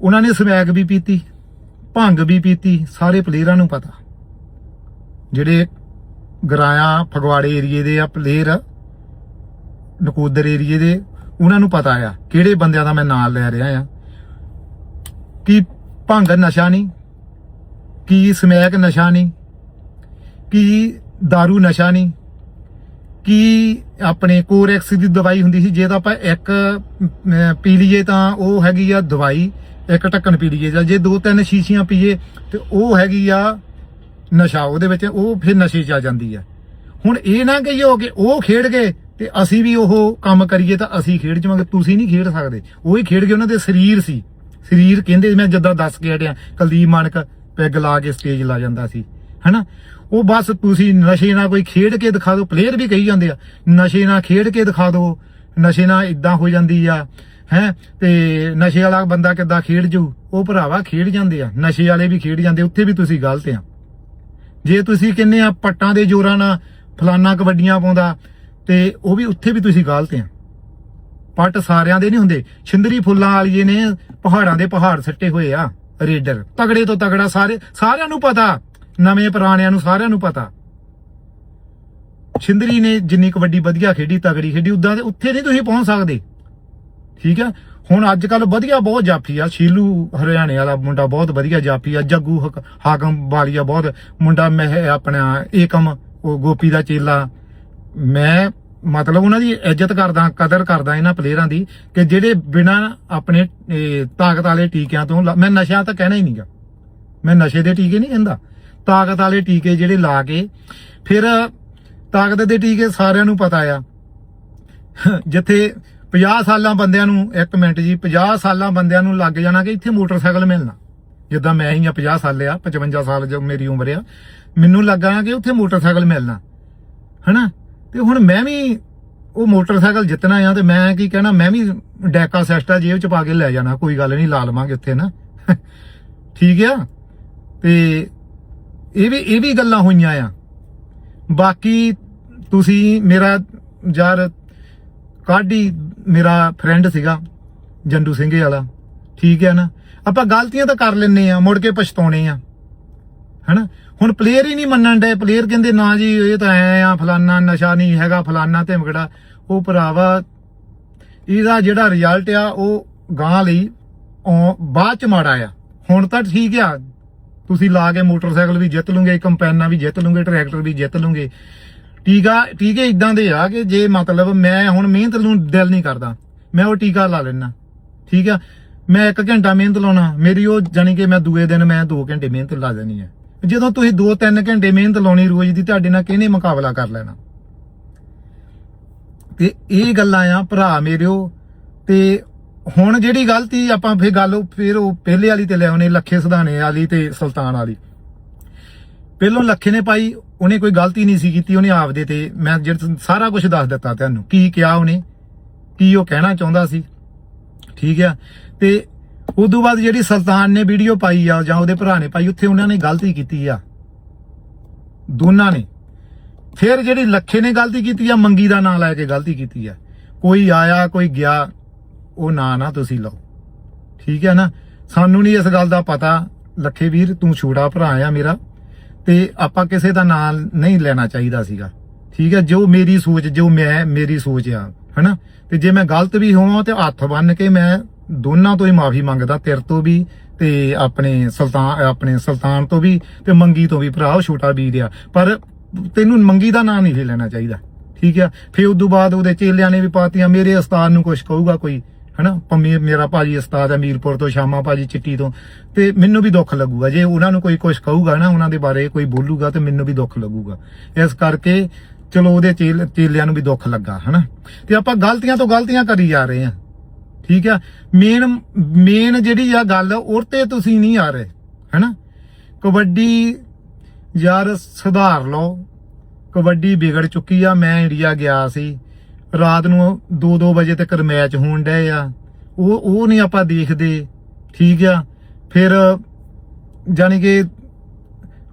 ਉਹਨਾਂ ਨੇ ਸਮੈਕ ਵੀ ਪੀਤੀ, ਭੰਗ ਵੀ ਪੀਤੀ, ਸਾਰੇ ਪਲੇਅਰਾਂ ਨੂੰ ਪਤਾ। ਜਿਹੜੇ ਗਰਾਇਆ ਫਗਵਾੜੇ ਏਰੀਏ ਦੇ ਆ, ਪਲੇਅਰ, ਨਕੋਦਰ ਏਰੀਏ ਦੇ, ਉਹਨਾਂ ਨੂੰ ਪਤਾ ਆ ਕਿਹੜੇ ਬੰਦਿਆਂ ਦਾ ਮੈਂ ਨਾਮ ਲੈ ਰਿਹਾ ਆ। ਕਿ ਭੰਗ ਨਸ਼ਾ ਨਹੀਂ? ਕੀ ਸਮੈਕ ਨਸ਼ਾ ਨਹੀਂ? ਕੀ दारू ਨਸ਼ਾ ਨਹੀਂ? ਕੀ ਆਪਣੇ ਕੋਰੈਕਸ ਦੀ ਦਵਾਈ ਹੁੰਦੀ ਸੀ ਜੇ ਤਾਂ ਆਪਾਂ ਇੱਕ ਪੀ ਲਈਏ ਤਾਂ ਉਹ ਹੈਗੀ ਆ ਦਵਾਈ, ਇੱਕ ਢੱਕਣ ਪੀ ਲਈਏ ਜਾਂ ਜੇ ਦੋ ਤਿੰਨ ਸ਼ੀਸ਼ੀਆਂ ਪੀਏ ਤੇ ਉਹ ਹੈਗੀ ਆ ਨਸ਼ਾ ਉਹਦੇ ਵਿੱਚ, ਉਹ ਫਿਰ ਨਸ਼ੇ ਚ ਆ ਜਾਂਦੀ ਆ ਹੁਣ ਇਹ ਨਾ ਕਹੀਓ ਕਿ ਉਹ ਖੇਡ ਗਏ ਤੇ ਅਸੀਂ ਵੀ ਉਹ ਕੰਮ ਕਰੀਏ ਤਾਂ ਅਸੀਂ ਖੇਡ ਜਾਵਾਂਗੇ। ਤੁਸੀਂ ਨਹੀਂ ਖੇਡ ਸਕਦੇ। ਉਹ ਹੀ ਖੇਡ ਗਏ, ਉਹਨਾਂ ਦੇ ਸਰੀਰ ਸੀ। ਸਰੀਰ ਕਹਿੰਦੇ, ਮੈਂ ਜਿੱਦਾਂ ਦੱਸ ਕੇ ਹਟਿਆ, ਕੁਲਦੀਪ ਮਾਨਕ ਪੈਗ ਲਾ ਕੇ ਸਟੇਜ ਲਾ ਜਾਂਦਾ ਸੀ, ਹਨਾ? ਉਹ ਬਸ ਤੁਸੀਂ ਨਸ਼ੇ ਨਾਲ ਕੋਈ ਖੇਡ ਕੇ ਦਿਖਾ ਦਿਓ ਪਲੇਅਰ ਵੀ ਕਹੀ ਜਾਂਦੇ ਆ, ਨਸ਼ੇ ਨਾਲ ਖੇਡ ਕੇ ਦਿਖਾ ਦਿਓ, ਨਸ਼ੇ ਨਾਲ ਇਦਾਂ ਹੋ ਜਾਂਦੀ ਆ, ਹੈ? ਤੇ ਨਸ਼ੇ ਵਾਲਾ ਬੰਦਾ ਕਿੱਦਾਂ ਖੇਡ ਜੂ? ਉਹ ਭਰਾਵਾ ਖੇਡ ਜਾਂਦੇ ਆ, ਨਸ਼ੇ ਵਾਲੇ ਵੀ ਖੇਡ ਜਾਂਦੇ, ਉੱਥੇ ਵੀ ਤੁਸੀਂ ਗਲਤ ਆ। ਜੇ ਤੁਸੀਂ ਕਹਿੰਦੇ ਆ ਪੱਟਾਂ ਦੇ ਜੋਰਾਂ ਨਾਲ ਫਲਾਨਾ ਕਬੱਡੀਆਂ ਪਾਉਂਦਾ, ਤੇ ਉਹ ਵੀ ਉੱਥੇ ਵੀ ਤੁਸੀਂ ਗਲਤ ਆ। ਪੱਟ ਸਾਰਿਆਂ ਦੇ ਨਹੀਂ ਹੁੰਦੇ। ਛਿੰਦਰੀ ਫੁੱਲਾਂ ਵਾਲੀਏ ਨੇ ਪਹਾੜਾਂ ਦੇ ਪਹਾੜ ਸੱਟੇ ਹੋਏ ਆ, ਰੇਡਰ। ਤਗੜੇ ਤੋਂ ਤਗੜਾ ਸਾਰੇ, ਸਾਰਿਆਂ ਨੂੰ ਪਤਾ। ਨਵੇਂ ਪੁਰਾਣਿਆਂ ਨੂੰ ਸਾਰਿਆਂ ਨੂੰ ਪਤਾ। ਛਿੰਦਰੀ ਨੇ ਜਿੰਨੀ ਕਬੱਡੀ ਵਧੀਆ ਖੇਡੀ, ਤਗੜੀ ਖੇਡੀ, ਉਦਾਂ ਦੇ ਉੱਥੇ ਨਹੀਂ ਤੁਸੀਂ ਪਹੁੰਚ ਸਕਦੇ। ਠੀਕ ਆ? ਹੁਣ ਅੱਜ ਕੱਲ ਵਧੀਆ ਬਹੁਤ ਜਾਫੀ ਆ ਸ਼ੀਲੂ ਹਰਿਆਣੇ ਵਾਲਾ ਮੁੰਡਾ ਬਹੁਤ ਵਧੀਆ ਜਾਫੀ ਆ ਜੱਗੂ ਹਕ- ਹਾਕਮ ਵਾਲੀਆ ਬਹੁਤ ਮੁੰਡਾ ਮੈਂ ਆਪਣਾ ਏਕਮ ਉਹ ਗੋਪੀ ਦਾ ਚੇਲਾ। ਮੈਂ ਮਤਲਬ ਉਹਨਾਂ ਦੀ ਇੱਜ਼ਤ ਕਰਦਾ ਕਦਰ ਕਰਦਾ ਇਹਨਾਂ ਪਲੇਅਰਾਂ ਦੀ ਕਿ ਜਿਹੜੇ ਬਿਨਾ ਆਪਣੇ ਇਹ, ਤਾਕਤ ਵਾਲੇ ਟੀਕਿਆਂ ਤੋਂ ਲਾ- ਮੈਂ ਨਸ਼ਿਆਂ ਤਾਂ ਕਹਿਣਾ ਹੀ ਨਹੀਂਗਾ ਮੈਂ ਨਸ਼ੇ ਦੇ ਟੀਕੇ ਨਹੀਂ ਕਹਿੰਦਾ ਤਾਕਤ ਵਾਲੇ ਟੀਕੇ ਜਿਹੜੇ ਲਾ ਕੇ ਫਿਰ ਤਾਕਤ ਦੇ ਟੀਕੇ ਸਾਰਿਆਂ ਨੂੰ ਪਤਾ ਆ। ਜਿੱਥੇ 50 ਸਾਲਾਂ ਬੰਦਿਆਂ ਨੂੰ, ਇੱਕ ਮਿੰਟ ਜੀ 50 ਸਾਲਾਂ ਬੰਦਿਆਂ ਨੂੰ ਲੱਗ ਜਾਣਾ ਕਿ ਇੱਥੇ ਮੋਟਰਸਾਈਕਲ ਮਿਲਣਾ। ਜਿੱਦਾਂ ਮੈਂ ਹੀ ਆ 50 ਸਾਲ ਆ 55 ਸਾਲ ਜੋ ਮੇਰੀ ਉਮਰ ਆ, ਮੈਨੂੰ ਲੱਗਾ ਕਿ ਉੱਥੇ ਮੋਟਰਸਾਈਕਲ ਮਿਲਣਾ। ਹਨਾ? ਤੇ ਹੁਣ ਮੈਂ ਵੀ ਉਹ ਮੋਟਰਸਾਈਕਲ ਜਿੱਤਣਾ ਆ ਤੇ ਮੈਂ ਕੀ ਕਹਿਣਾ, ਮੈਂ ਵੀ ਡੈਕਾ ਸੈਸਟਾ ਜੇਬ ਚ ਪਾ ਕੇ ਲੈ ਜਾਣਾ, ਕੋਈ ਗੱਲ ਨਹੀਂ, ਲਾ ਲਵਾਂਗੇ ਉੱਥੇ ਨਾ। ਠੀਕ ਆ? ਤੇ ਇਹ ਵੀ ਇਹ ਵੀ ਗੱਲਾਂ ਹੋਈਆਂ ਆ। ਬਾਕੀ ਤੁਸੀਂ ਮੇਰਾ ਯਾਰ ਕਾਢੀ ਮੇਰਾ ਫਰੈਂਡ ਸੀਗਾ, ਜੰਡੂ ਸਿੰਘੇ ਵਾਲਾ। ਠੀਕ ਹੈ ਨਾ? ਆਪਾਂ ਗਲਤੀਆਂ ਤਾਂ ਕਰ ਲੈਨੇ ਆ ਮੁੜ ਕੇ ਪਛਤਾਉਣੇ ਆ ਹਨਾ? ਹੁਣ ਪਲੇਅਰ ਹੀ ਨਹੀਂ ਮੰਨਣ ਦੇ ਪਲੇਅਰ ਕਹਿੰਦੇ, ਨਾ ਜੀ, ਇਹ ਤਾਂ ਐ ਆ, ਫਲਾਨਾ ਨਸ਼ਾ ਨਹੀਂ ਹੈਗਾ, ਫਲਾਨਾ ਧਮਕੜਾ। ਉਹ ਭਰਾਵਾ, ਇਹਦਾ ਜਿਹੜਾ ਰਿਜ਼ਲਟ ਆ, ਉਹ ਗਾਂ ਲਈ ਉਹ ਬਾਅਦ ਚ ਮਾੜਾ ਆ। ਹੁਣ ਤਾਂ ਠੀਕ ਆ। ਤੁਸੀਂ ਲਾ ਕੇ ਮੋਟਰਸਾਈਕਲ ਵੀ ਜਿੱਤ ਲੂਗੇ ਕੰਪੈਨਾਂ ਵੀ ਜਿੱਤ ਲੂਗੇ, ਟਰੈਕਟਰ ਵੀ ਜਿੱਤ ਲੂਗੇ। ਟੀਕਾ, ਟੀਕੇ ਇਦਾਂ ਦੇ ਆ ਕਿ ਜੇ ਮਤਲਬ ਮੈਂ ਹੁਣ ਮਿਹਨਤ ਨੂੰ ਦਿਲ ਨਹੀਂ ਕਰਦਾ, ਮੈਂ ਉਹ ਟੀਕਾ ਲਾ ਲੈਣਾ ਠੀਕ ਆ? ਮੈਂ 1 ਘੰਟਾ ਮਿਹਨਤ ਲਾਉਣਾ, ਮੇਰੀ ਉਹ ਜਾਨੀ ਕਿ ਮੈਂ ਦੂਏ ਦਿਨ ਮੈਂ 2 ਘੰਟੇ ਮਿਹਨਤ ਲਾ ਦੇਣੀ ਹੈ ਜਦੋਂ ਤੁਸੀਂ 2-3 ਘੰਟੇ ਮਿਹਨਤ ਲਾਉਣੀ ਰੋਜ਼ ਦੀ, ਤੁਹਾਡੇ ਨਾਲ ਕਿਹਨੇ ਮੁਕਾਬਲਾ ਕਰ ਲੈਣਾ? ਤੇ ਇਹ ਗੱਲਾਂ ਆ, ਭਰਾ ਮੇਰਿਓ, ਤੇ ਹੁਣ ਜਿਹੜੀ ਗਲਤੀ ਆਪਾਂ ਫੇਰ ਗੱਲ ਫੇਰ ਉਹ ਪਹਿਲੇ ਵਾਲੀ ਤੇ ਲੈ ਆਉਨੇ ਲੱਖੇ ਸਧਾਨੇ ਵਾਲੀ ਤੇ ਸੁਲਤਾਨ ਵਾਲੀ। ਪਹਿਲੋਂ ਲੱਖੇ ਨੇ ਪਾਈ ਉਹਨੇ ਕੋਈ ਗਲਤੀ ਨਹੀਂ ਸੀ ਕੀਤੀ, ਉਹਨੇ ਆਪਦੇ ਤੇ ਮੈਂ ਜਿਹੜਾ ਸਾਰਾ ਕੁਝ ਦੱਸ ਦਿੱਤਾ ਤੁਹਾਨੂੰ, ਕੀ ਕਿਹਾ ਉਹਨੇ, ਕੀ ਉਹ ਕਹਿਣਾ ਚਾਹੁੰਦਾ ਸੀ, ਠੀਕ ਆ? ਤੇ ਉਦੋਂ ਬਾਅਦ ਜਿਹੜੀ ਸੁਲਤਾਨ ਨੇ ਵੀਡੀਓ ਪਾਈ ਆ, ਜਾਂ ਉਹਦੇ ਭਰਾ ਨੇ ਪਾਈ, ਉੱਥੇ ਉਹਨਾਂ ਨੇ ਗਲਤੀ ਕੀਤੀ ਆ। ਦੋਨਾਂ ਨੇ। ਫਿਰ ਜਿਹੜੀ ਲੱਖੇ ਨੇ ਗਲਤੀ ਕੀਤੀ ਆ, ਮੰਗੀ ਦਾ ਨਾਂ ਲੈ ਕੇ ਗਲਤੀ ਕੀਤੀ ਆ। ਕੋਈ ਆਇਆ, ਕੋਈ ਗਿਆ, ਉਹ ਨਾਂ ਨਾ ਤੁਸੀਂ ਲਓ। ਠੀਕ ਹੈ ਨਾ? ਸਾਨੂੰ ਨਹੀਂ ਇਸ ਗੱਲ ਦਾ ਪਤਾ, ਲੱਖੇ ਵੀਰ, ਤੂੰ ਛੋਟਾ ਭਰਾ ਆ ਮੇਰਾ। ਤੇ ਆਪਾਂ ਕਿਸੇ ਦਾ ਨਾਂ ਨਹੀਂ ਲੈਣਾ ਚਾਹੀਦਾ ਸੀਗਾ। ਠੀਕ ਹੈ, ਜੋ ਮੇਰੀ ਸੋਚ, ਜੋ ਮੈਂ, ਮੇਰੀ ਸੋਚ ਆ, ਹਨਾ? ਤੇ ਜੇ ਮੈਂ ਗਲਤ ਵੀ ਹੋਵਾਂ ਤੇ ਹੱਥ ਬੰਨ ਕੇ ਮੈਂ ਦੋਨਾਂ ਤੋਂ ਹੀ ਮਾਫੀ ਮੰਗਦਾ, ਤੇਰੇ ਤੋਂ ਵੀ ਤੇ ਆਪਣੇ ਸੁਲਤਾਨ ਆਪਣੇ ਸੁਲਤਾਨ ਤੋਂ ਵੀ ਤੇ ਮੰਗੀ ਤੋਂ ਵੀ ਭਰਾ, ਉਹ ਛੋਟਾ ਵੀਰ ਆ। ਪਰ ਤੈਨੂੰ ਮੰਗੀ ਦਾ ਨਾਂ ਨਹੀਂ ਲੈਣਾ ਚਾਹੀਦਾ। ਠੀਕ ਆ ਫਿਰ ਉਦੋਂ ਬਾਅਦ ਉਹਦੇ ਚੇਲਿਆਂ ਨੇ ਵੀ ਪਾਤੀਆਂ, ਮੇਰੇ ਉਸਤਾਦ ਨੂੰ ਕੁਝ ਕਹੂਗਾ ਕੋਈ। ਹਨਾ? ਪੰਮੀ ਮੇਰਾ ਭਾਜੀ ਉਸਤਾਦ ਹੈ ਮੀਰਪੁਰ ਤੋਂ, ਸ਼ਾਮਾ ਭਾਜੀ ਚਿੱਟੀ ਤੋਂ, ਤੇ ਮੈਨੂੰ ਵੀ ਦੁੱਖ ਲੱਗੂਗਾ। ਜੇ ਉਹਨਾਂ ਨੂੰ ਕੋਈ ਕੁਝ ਕਹੂਗਾ ਨਾ, ਉਹਨਾਂ ਦੇ ਬਾਰੇ ਕੋਈ ਬੋਲੂਗਾ, ਤੇ ਮੈਨੂੰ ਵੀ ਦੁੱਖ ਲੱਗੂਗਾ। ਇਸ ਕਰਕੇ ਚਲੋ ਉਹਦੇ ਚੇਲ, ਚੇਲਿਆਂ ਨੂੰ ਵੀ ਦੁੱਖ ਲੱਗਾ, ਹਨਾ? ਤੇ ਆਪਾਂ ਗਲਤੀਆਂ ਤੋਂ ਗਲਤੀਆਂ ਕਰੀ ਜਾ ਰਹੇ ਹਾਂ। ਠੀਕ ਆ? ਮੇਨ ਮੇਨ ਜਿਹੜੀ ਆ ਗੱਲ ਉਹ ਤੇ ਤੁਸੀਂ ਨਹੀਂ ਆ ਰਹੇ, ਹਨਾ? ਕਬੱਡੀ ਯਾਰ ਸੁਧਾਰ ਲਓ। ਕਬੱਡੀ ਵਿਗੜ ਚੁੱਕੀ ਆ, ਮੈਂ ਇੰਡੀਆ ਗਿਆ ਸੀ। ਰਾਤ ਨੂੰ 2-2 ਵਜੇ ਤੱਕ ਮੈਚ ਹੋਣ ਡਏ ਆ। ਉਹ ਉਹ ਨਹੀਂ ਆਪਾਂ ਦੇਖਦੇ। ਠੀਕ ਆ। ਫਿਰ ਜਾਨੀ ਕਿ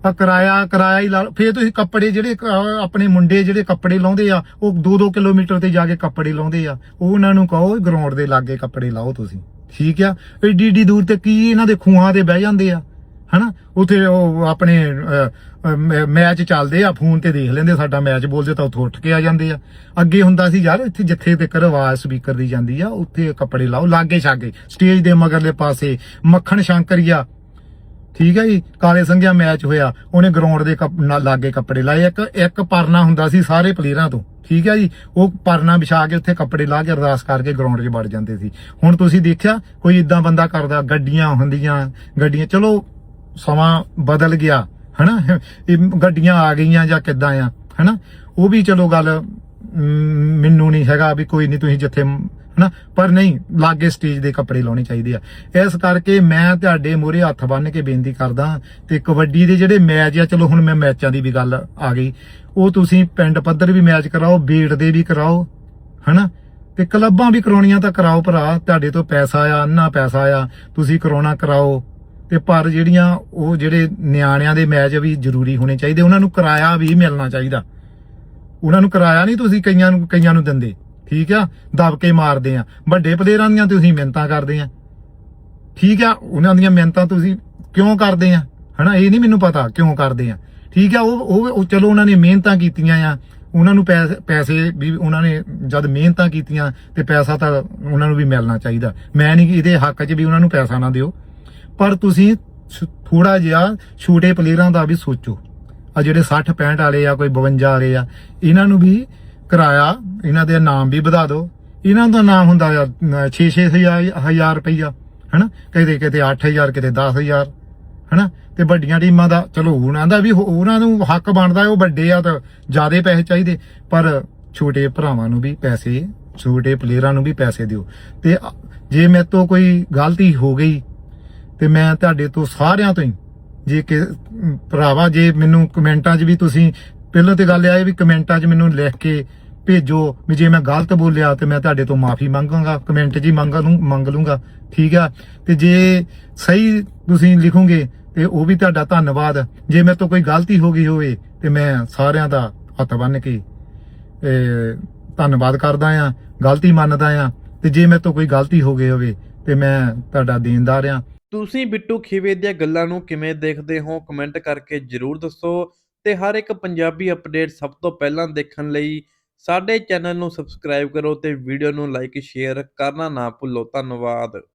ਆ ਕਿਰਾਇਆ ਕਿਰਾਇਆ ਹੀ ਲਾ ਲਓ। ਫਿਰ ਤੁਸੀਂ ਕੱਪੜੇ ਜਿਹੜੇ ਆਪਣੇ ਮੁੰਡੇ ਜਿਹੜੇ ਕੱਪੜੇ ਲਾਉਂਦੇ ਆ, ਉਹ 2-2 ਕਿਲੋਮੀਟਰ ਤੇ ਜਾ ਕੇ ਕੱਪੜੇ ਲਾਉਂਦੇ ਆ। ਉਹ ਉਹਨਾਂ ਨੂੰ ਕਹੋ ਗਰਾਊਂਡ ਦੇ ਲਾਗੇ ਕੱਪੜੇ ਲਾਓ ਤੁਸੀਂ। ਠੀਕ ਆ। ਏਡੀ ਏਡੀ ਦੂਰ ਤੇ ਕੀ ਇਹਨਾਂ ਦੇ ਖੂਹਾਂ ਤੇ ਬਹਿ ਜਾਂਦੇ ਆ। ਹਨਾ? ਉਥੇ ਉਹ ਆਪਣੇ ਅ, ਮੈਚ ਚੱਲਦੇ ਆ ਫੋਨ ਤੇ ਦੇਖ ਲੈਂਦੇ ਸਾਡਾ ਮੈਚ ਬੋਲਦੇ ਤਾਂ ਉੱਥੋਂ ਉੱਠ ਕੇ ਆ ਜਾਂਦੇ ਆ। ਅੱਗੇ ਹੁੰਦਾ ਸੀ ਯਾਰ ਇੱਥੇ ਜਿੱਥੇ ਤੱਕ ਆਵਾਜ਼ ਸਪੀਕਰ ਦੀ ਜਾਂਦੀ ਆ ਉੱਥੇ ਕੱਪੜੇ ਲਾਓ ਲਾਗੇ ਛਾਗੇ ਸਟੇਜ ਦੇ ਮਗਰਲੇ ਪਾਸੇ ਮੱਖਣ ਸ਼ੰਕਰੀਆ। ਠੀਕ ਹੈ ਜੀ? ਕਾਲੇ ਸੰਘਿਆ ਮੈਚ ਹੋਇਆ ਉਹਨੇ ਗਰਾਊਂਡ ਦੇ ਕੱਪ- ਨਾਲ ਲਾਗੇ ਕੱਪੜੇ ਲਾਏ ਇੱਕ ਇੱਕ ਪਰਨਾ ਹੁੰਦਾ ਸੀ ਸਾਰੇ ਪਲੇਅਰਾਂ ਤੋਂ। ਠੀਕ ਹੈ ਜੀ? ਉਹ ਪਰਨਾ ਵਿਛਾ ਕੇ ਉੱਥੇ ਕੱਪੜੇ ਲਾ ਕੇ ਅਰਦਾਸ ਕਰਕੇ ਗਰਾਊਂਡ 'ਚ ਵੜ ਜਾਂਦੇ ਸੀ। ਹੁਣ ਤੁਸੀਂ ਦੇਖਿਆ ਕੋਈ ਇਦਾਂ ਬੰਦਾ ਕਰਦਾ ਗੱਡੀਆਂ ਹੁੰਦੀਆਂ ਗੱਡੀਆਂ ਚਲੋ ਸਮਾਂ ਬਦਲ ਗਿਆ ਹਨਾ? ਇਹ ਗੱਡੀਆਂ ਆ ਗਈਆਂ ਜਾਂ ਕਿੱਦਾਂ ਆ ਹਨਾ? ਉਹ ਵੀ ਚਲੋ ਗੱਲ ਮੈਨੂੰ ਨਹੀਂ ਹੈਗਾ ਵੀ ਕੋਈ ਨਹੀਂ ਤੁਸੀਂ ਜਿੱਥੇ ਮ, ਹਨਾ? ਪਰ ਨਹੀਂ ਲਾਗੇ ਸਟੇਜ ਦੇ ਕੱਪੜੇ ਲਾਉਣੇ ਚਾਹੀਦੇ ਆ। ਇਸ ਕਰਕੇ ਮੈਂ ਤੁਹਾਡੇ ਮੂਹਰੇ ਹੱਥ ਬੰਨ੍ਹ ਕੇ ਬੇਨਤੀ ਕਰਦਾ ਤੇ ਕਬੱਡੀ ਦੇ ਜਿਹੜੇ ਮੈਚ ਆ ਚਲੋ ਹੁਣ ਮੈਂ ਮੈਚਾਂ ਦੀ ਵੀ ਗੱਲ ਆ ਗਈ। ਉਹ ਤੁਸੀਂ ਪਿੰਡ ਪੱਧਰ ਵੀ ਮੈਚ ਕਰਾਓ ਬੀਟ ਦੇ ਵੀ ਕਰਾਓ ਹਨਾ? ਤੇ ਕਲੱਬਾਂ ਵੀ ਕਰਾਉਣੀਆਂ ਤਾਂ ਕਰਾਓ ਭਰਾ ਤੁਹਾਡੇ ਤੋਂ ਪੈਸਾ ਆ ਅੰਨਾ ਪੈਸਾ ਆ ਤੁਸੀਂ ਕਰਾਉਣਾ ਕਰਾਓ। ਤੇ ਪਰ ਜਿਹੜੀਆਂ ਉਹ ਜਿਹੜੇ ਨਿਆਣਿਆਂ ਦੇ ਮੈਚ ਵੀ ਜ਼ਰੂਰੀ ਹੋਣੇ ਚਾਹੀਦੇ, ਉਹਨਾਂ ਨੂੰ ਕਿਰਾਇਆ ਵੀ ਮਿਲਣਾ ਚਾਹੀਦਾ। ਉਹਨਾਂ ਨੂੰ ਕਿਰਾਇਆ ਨਹੀਂ ਤੁਸੀਂ ਕਈਆਂ ਨੂੰ ਕਈਆਂ ਨੂੰ ਦਿੰਦੇ। ਠੀਕ ਆ? ਦਬ ਕੇ ਮਾਰਦੇ ਆ। ਵੱਡੇ ਪਲੇਅਰਾਂ ਦੀਆਂ ਤੁਸੀਂ ਮਿਹਨਤਾਂ ਕਰਦੇ ਆ। ਠੀਕ ਆ? ਉਹਨਾਂ ਦੀਆਂ ਮਿਹਨਤਾਂ ਤੁਸੀਂ ਕਿਉਂ ਕਰਦੇ ਆ? ਹਨਾ? ਇਹ ਨਹੀਂ ਮੈਨੂੰ ਪਤਾ ਕਿਉਂ ਕਰਦੇ ਆ। ਠੀਕ ਆ? ਉਹ ਉਹ ਚਲੋ ਉਹਨਾਂ ਨੇ ਮਿਹਨਤਾਂ ਕੀਤੀਆਂ ਆ। ਉਹਨਾਂ ਨੂੰ ਪੈਸੇ ਪੈਸੇ ਵੀ ਉਹਨਾਂ ਨੇ ਜਦ ਮਿਹਨਤਾਂ ਕੀਤੀਆਂ ਤੇ ਪੈਸਾ ਤਾਂ ਉਹਨਾਂ ਨੂੰ ਵੀ ਮਿਲਣਾ ਚਾਹੀਦਾ। ਮੈਂ ਨਹੀਂ ਇਹਦੇ ਹੱਕ 'ਚ ਵੀ ਉਹਨਾਂ ਨੂੰ ਪੈਸਾ ਨਾ ਦਿਓ। ਪਰ ਤੁਸੀਂ ਥੋੜਾ ਜਿਹਾ ਛੋਟੇ ਪਲੇਅਰਾਂ ਦਾ ਵੀ ਸੋਚੋ। ਆ ਜਿਹੜੇ 60 65 ਵਾਲੇ ਆ, ਕੋਈ 52 ਵਾਲੇ ਆ, ਇਹਨਾਂ ਨੂੰ ਵੀ ਕਿਰਾਇਆ, ਇਹਨਾਂ ਦੇ ਨਾਮ ਵੀ ਵਧਾ ਦਿਓ। ਇਹਨਾਂ ਦਾ ਨਾਮ ਹੁੰਦਾ ਆ 6-6 ਹਜ਼ਾਰ ਰੁਪਈਆ, ਹਨਾ? ਕਿਤੇ ਕਿਤੇ 8000 ਕਿਤੇ 10000 ਹਨਾ? ਤੇ ਵੱਡੀਆਂ ਟੀਮਾਂ ਦਾ, ਚਲੋ, ਉਹਨਾਂ ਦਾ ਵੀ ਹੋ- ਉਹਨਾਂ ਨੂੰ ਹੱਕ ਬਣਦਾ, ਉਹ ਵੱਡੇ ਆ ਤਾਂ ਜ਼ਿਆਦਾ ਪੈਸੇ ਚਾਹੀਦੇ, ਪਰ ਛੋਟੇ ਭਰਾਵਾਂ ਨੂੰ ਵੀ ਪੈਸੇ, ਛੋਟੇ ਪਲੇਅਰਾਂ ਨੂੰ ਵੀ ਪੈਸੇ ਦਿਓ। ਤੇ ਜੇ ਮੇਰੇ ਤੋਂ ਕੋਈ ਗਲਤੀ ਹੋ ਗਈ ਤੇ ਮੈਂ ਤੁਹਾਡੇ ਤੋਂ ਸਾਰਿਆਂ ਤੋਂ ਹੀ, ਜੇ ਕਿ ਭਰਾਵਾ, ਜੇ ਮੈਨੂੰ ਕਮੈਂਟਾਂ 'ਚ ਵੀ ਤੁਸੀਂ, ਪਹਿਲਾਂ ਤੇ ਗੱਲ ਆਏ ਵੀ ਕਮੈਂਟਾਂ 'ਚ ਮੈਨੂੰ ਲਿਖ ਕੇ ਭੇਜੋ ਵੀ ਜੇ ਮੈਂ ਗਲਤ ਬੋਲਿਆ ਤੇ ਮੈਂ ਤੁਹਾਡੇ ਤੋਂ ਮਾਫੀ ਮੰਗਾਂਗਾ, ਕਮੈਂਟ 'ਚ ਹੀ ਮੰਗ ਲੂੰ ਮੰਗ ਲੂੰਗਾ, ਠੀਕ ਆ? ਤੇ ਜੇ ਸਹੀ ਤੁਸੀਂ ਲਿਖੋਗੇ ਤੇ ਉਹ ਵੀ ਤੁਹਾਡਾ ਧੰਨਵਾਦ। ਜੇ ਮੇਰੇ ਤੋਂ ਕੋਈ ਗਲਤੀ ਹੋ ਗਈ ਹੋਵੇ ਤੇ ਮੈਂ ਸਾਰਿਆਂ ਦਾ ਹੱਥ ਬੰਨ੍ਹ ਕੇ ਧੰਨਵਾਦ ਕਰਦਾ ਆ, ਗਲਤੀ ਮੰਨਦਾ ਆ। ਤੇ ਜੇ ਮੇਰੇ ਤੋਂ ਕੋਈ ਗਲਤੀ ਹੋ ਗਈ ਹੋਵੇ ਤੇ ਮੈਂ ਤੁਹਾਡਾ ਦੇਣਦਾਰ ਆ। ਤੁਸੀਂ ਬਿੱਟੂ ਖੀਵੇ ਦੀਆਂ ਗੱਲਾਂ ਨੂੰ ਕਿਵੇਂ ਦੇਖਦੇ ਹੋ? ਕਮੈਂਟ ਕਰਕੇ ਜਰੂਰ ਦੱਸੋ ਤੇ ਹਰ ਇੱਕ ਪੰਜਾਬੀ ਅਪਡੇਟ ਸਭ ਤੋਂ ਪਹਿਲਾਂ ਦੇਖਣ ਲਈ ਸਾਡੇ ਚੈਨਲ ਨੂੰ ਸਬਸਕ੍ਰਾਈਬ ਕਰੋ ਤੇ ਵੀਡੀਓ ਨੂੰ ਲਾਈਕ ਸ਼ੇਅਰ ਕਰਨਾ ਨਾ ਭੁੱਲੋ। ਧੰਨਵਾਦ।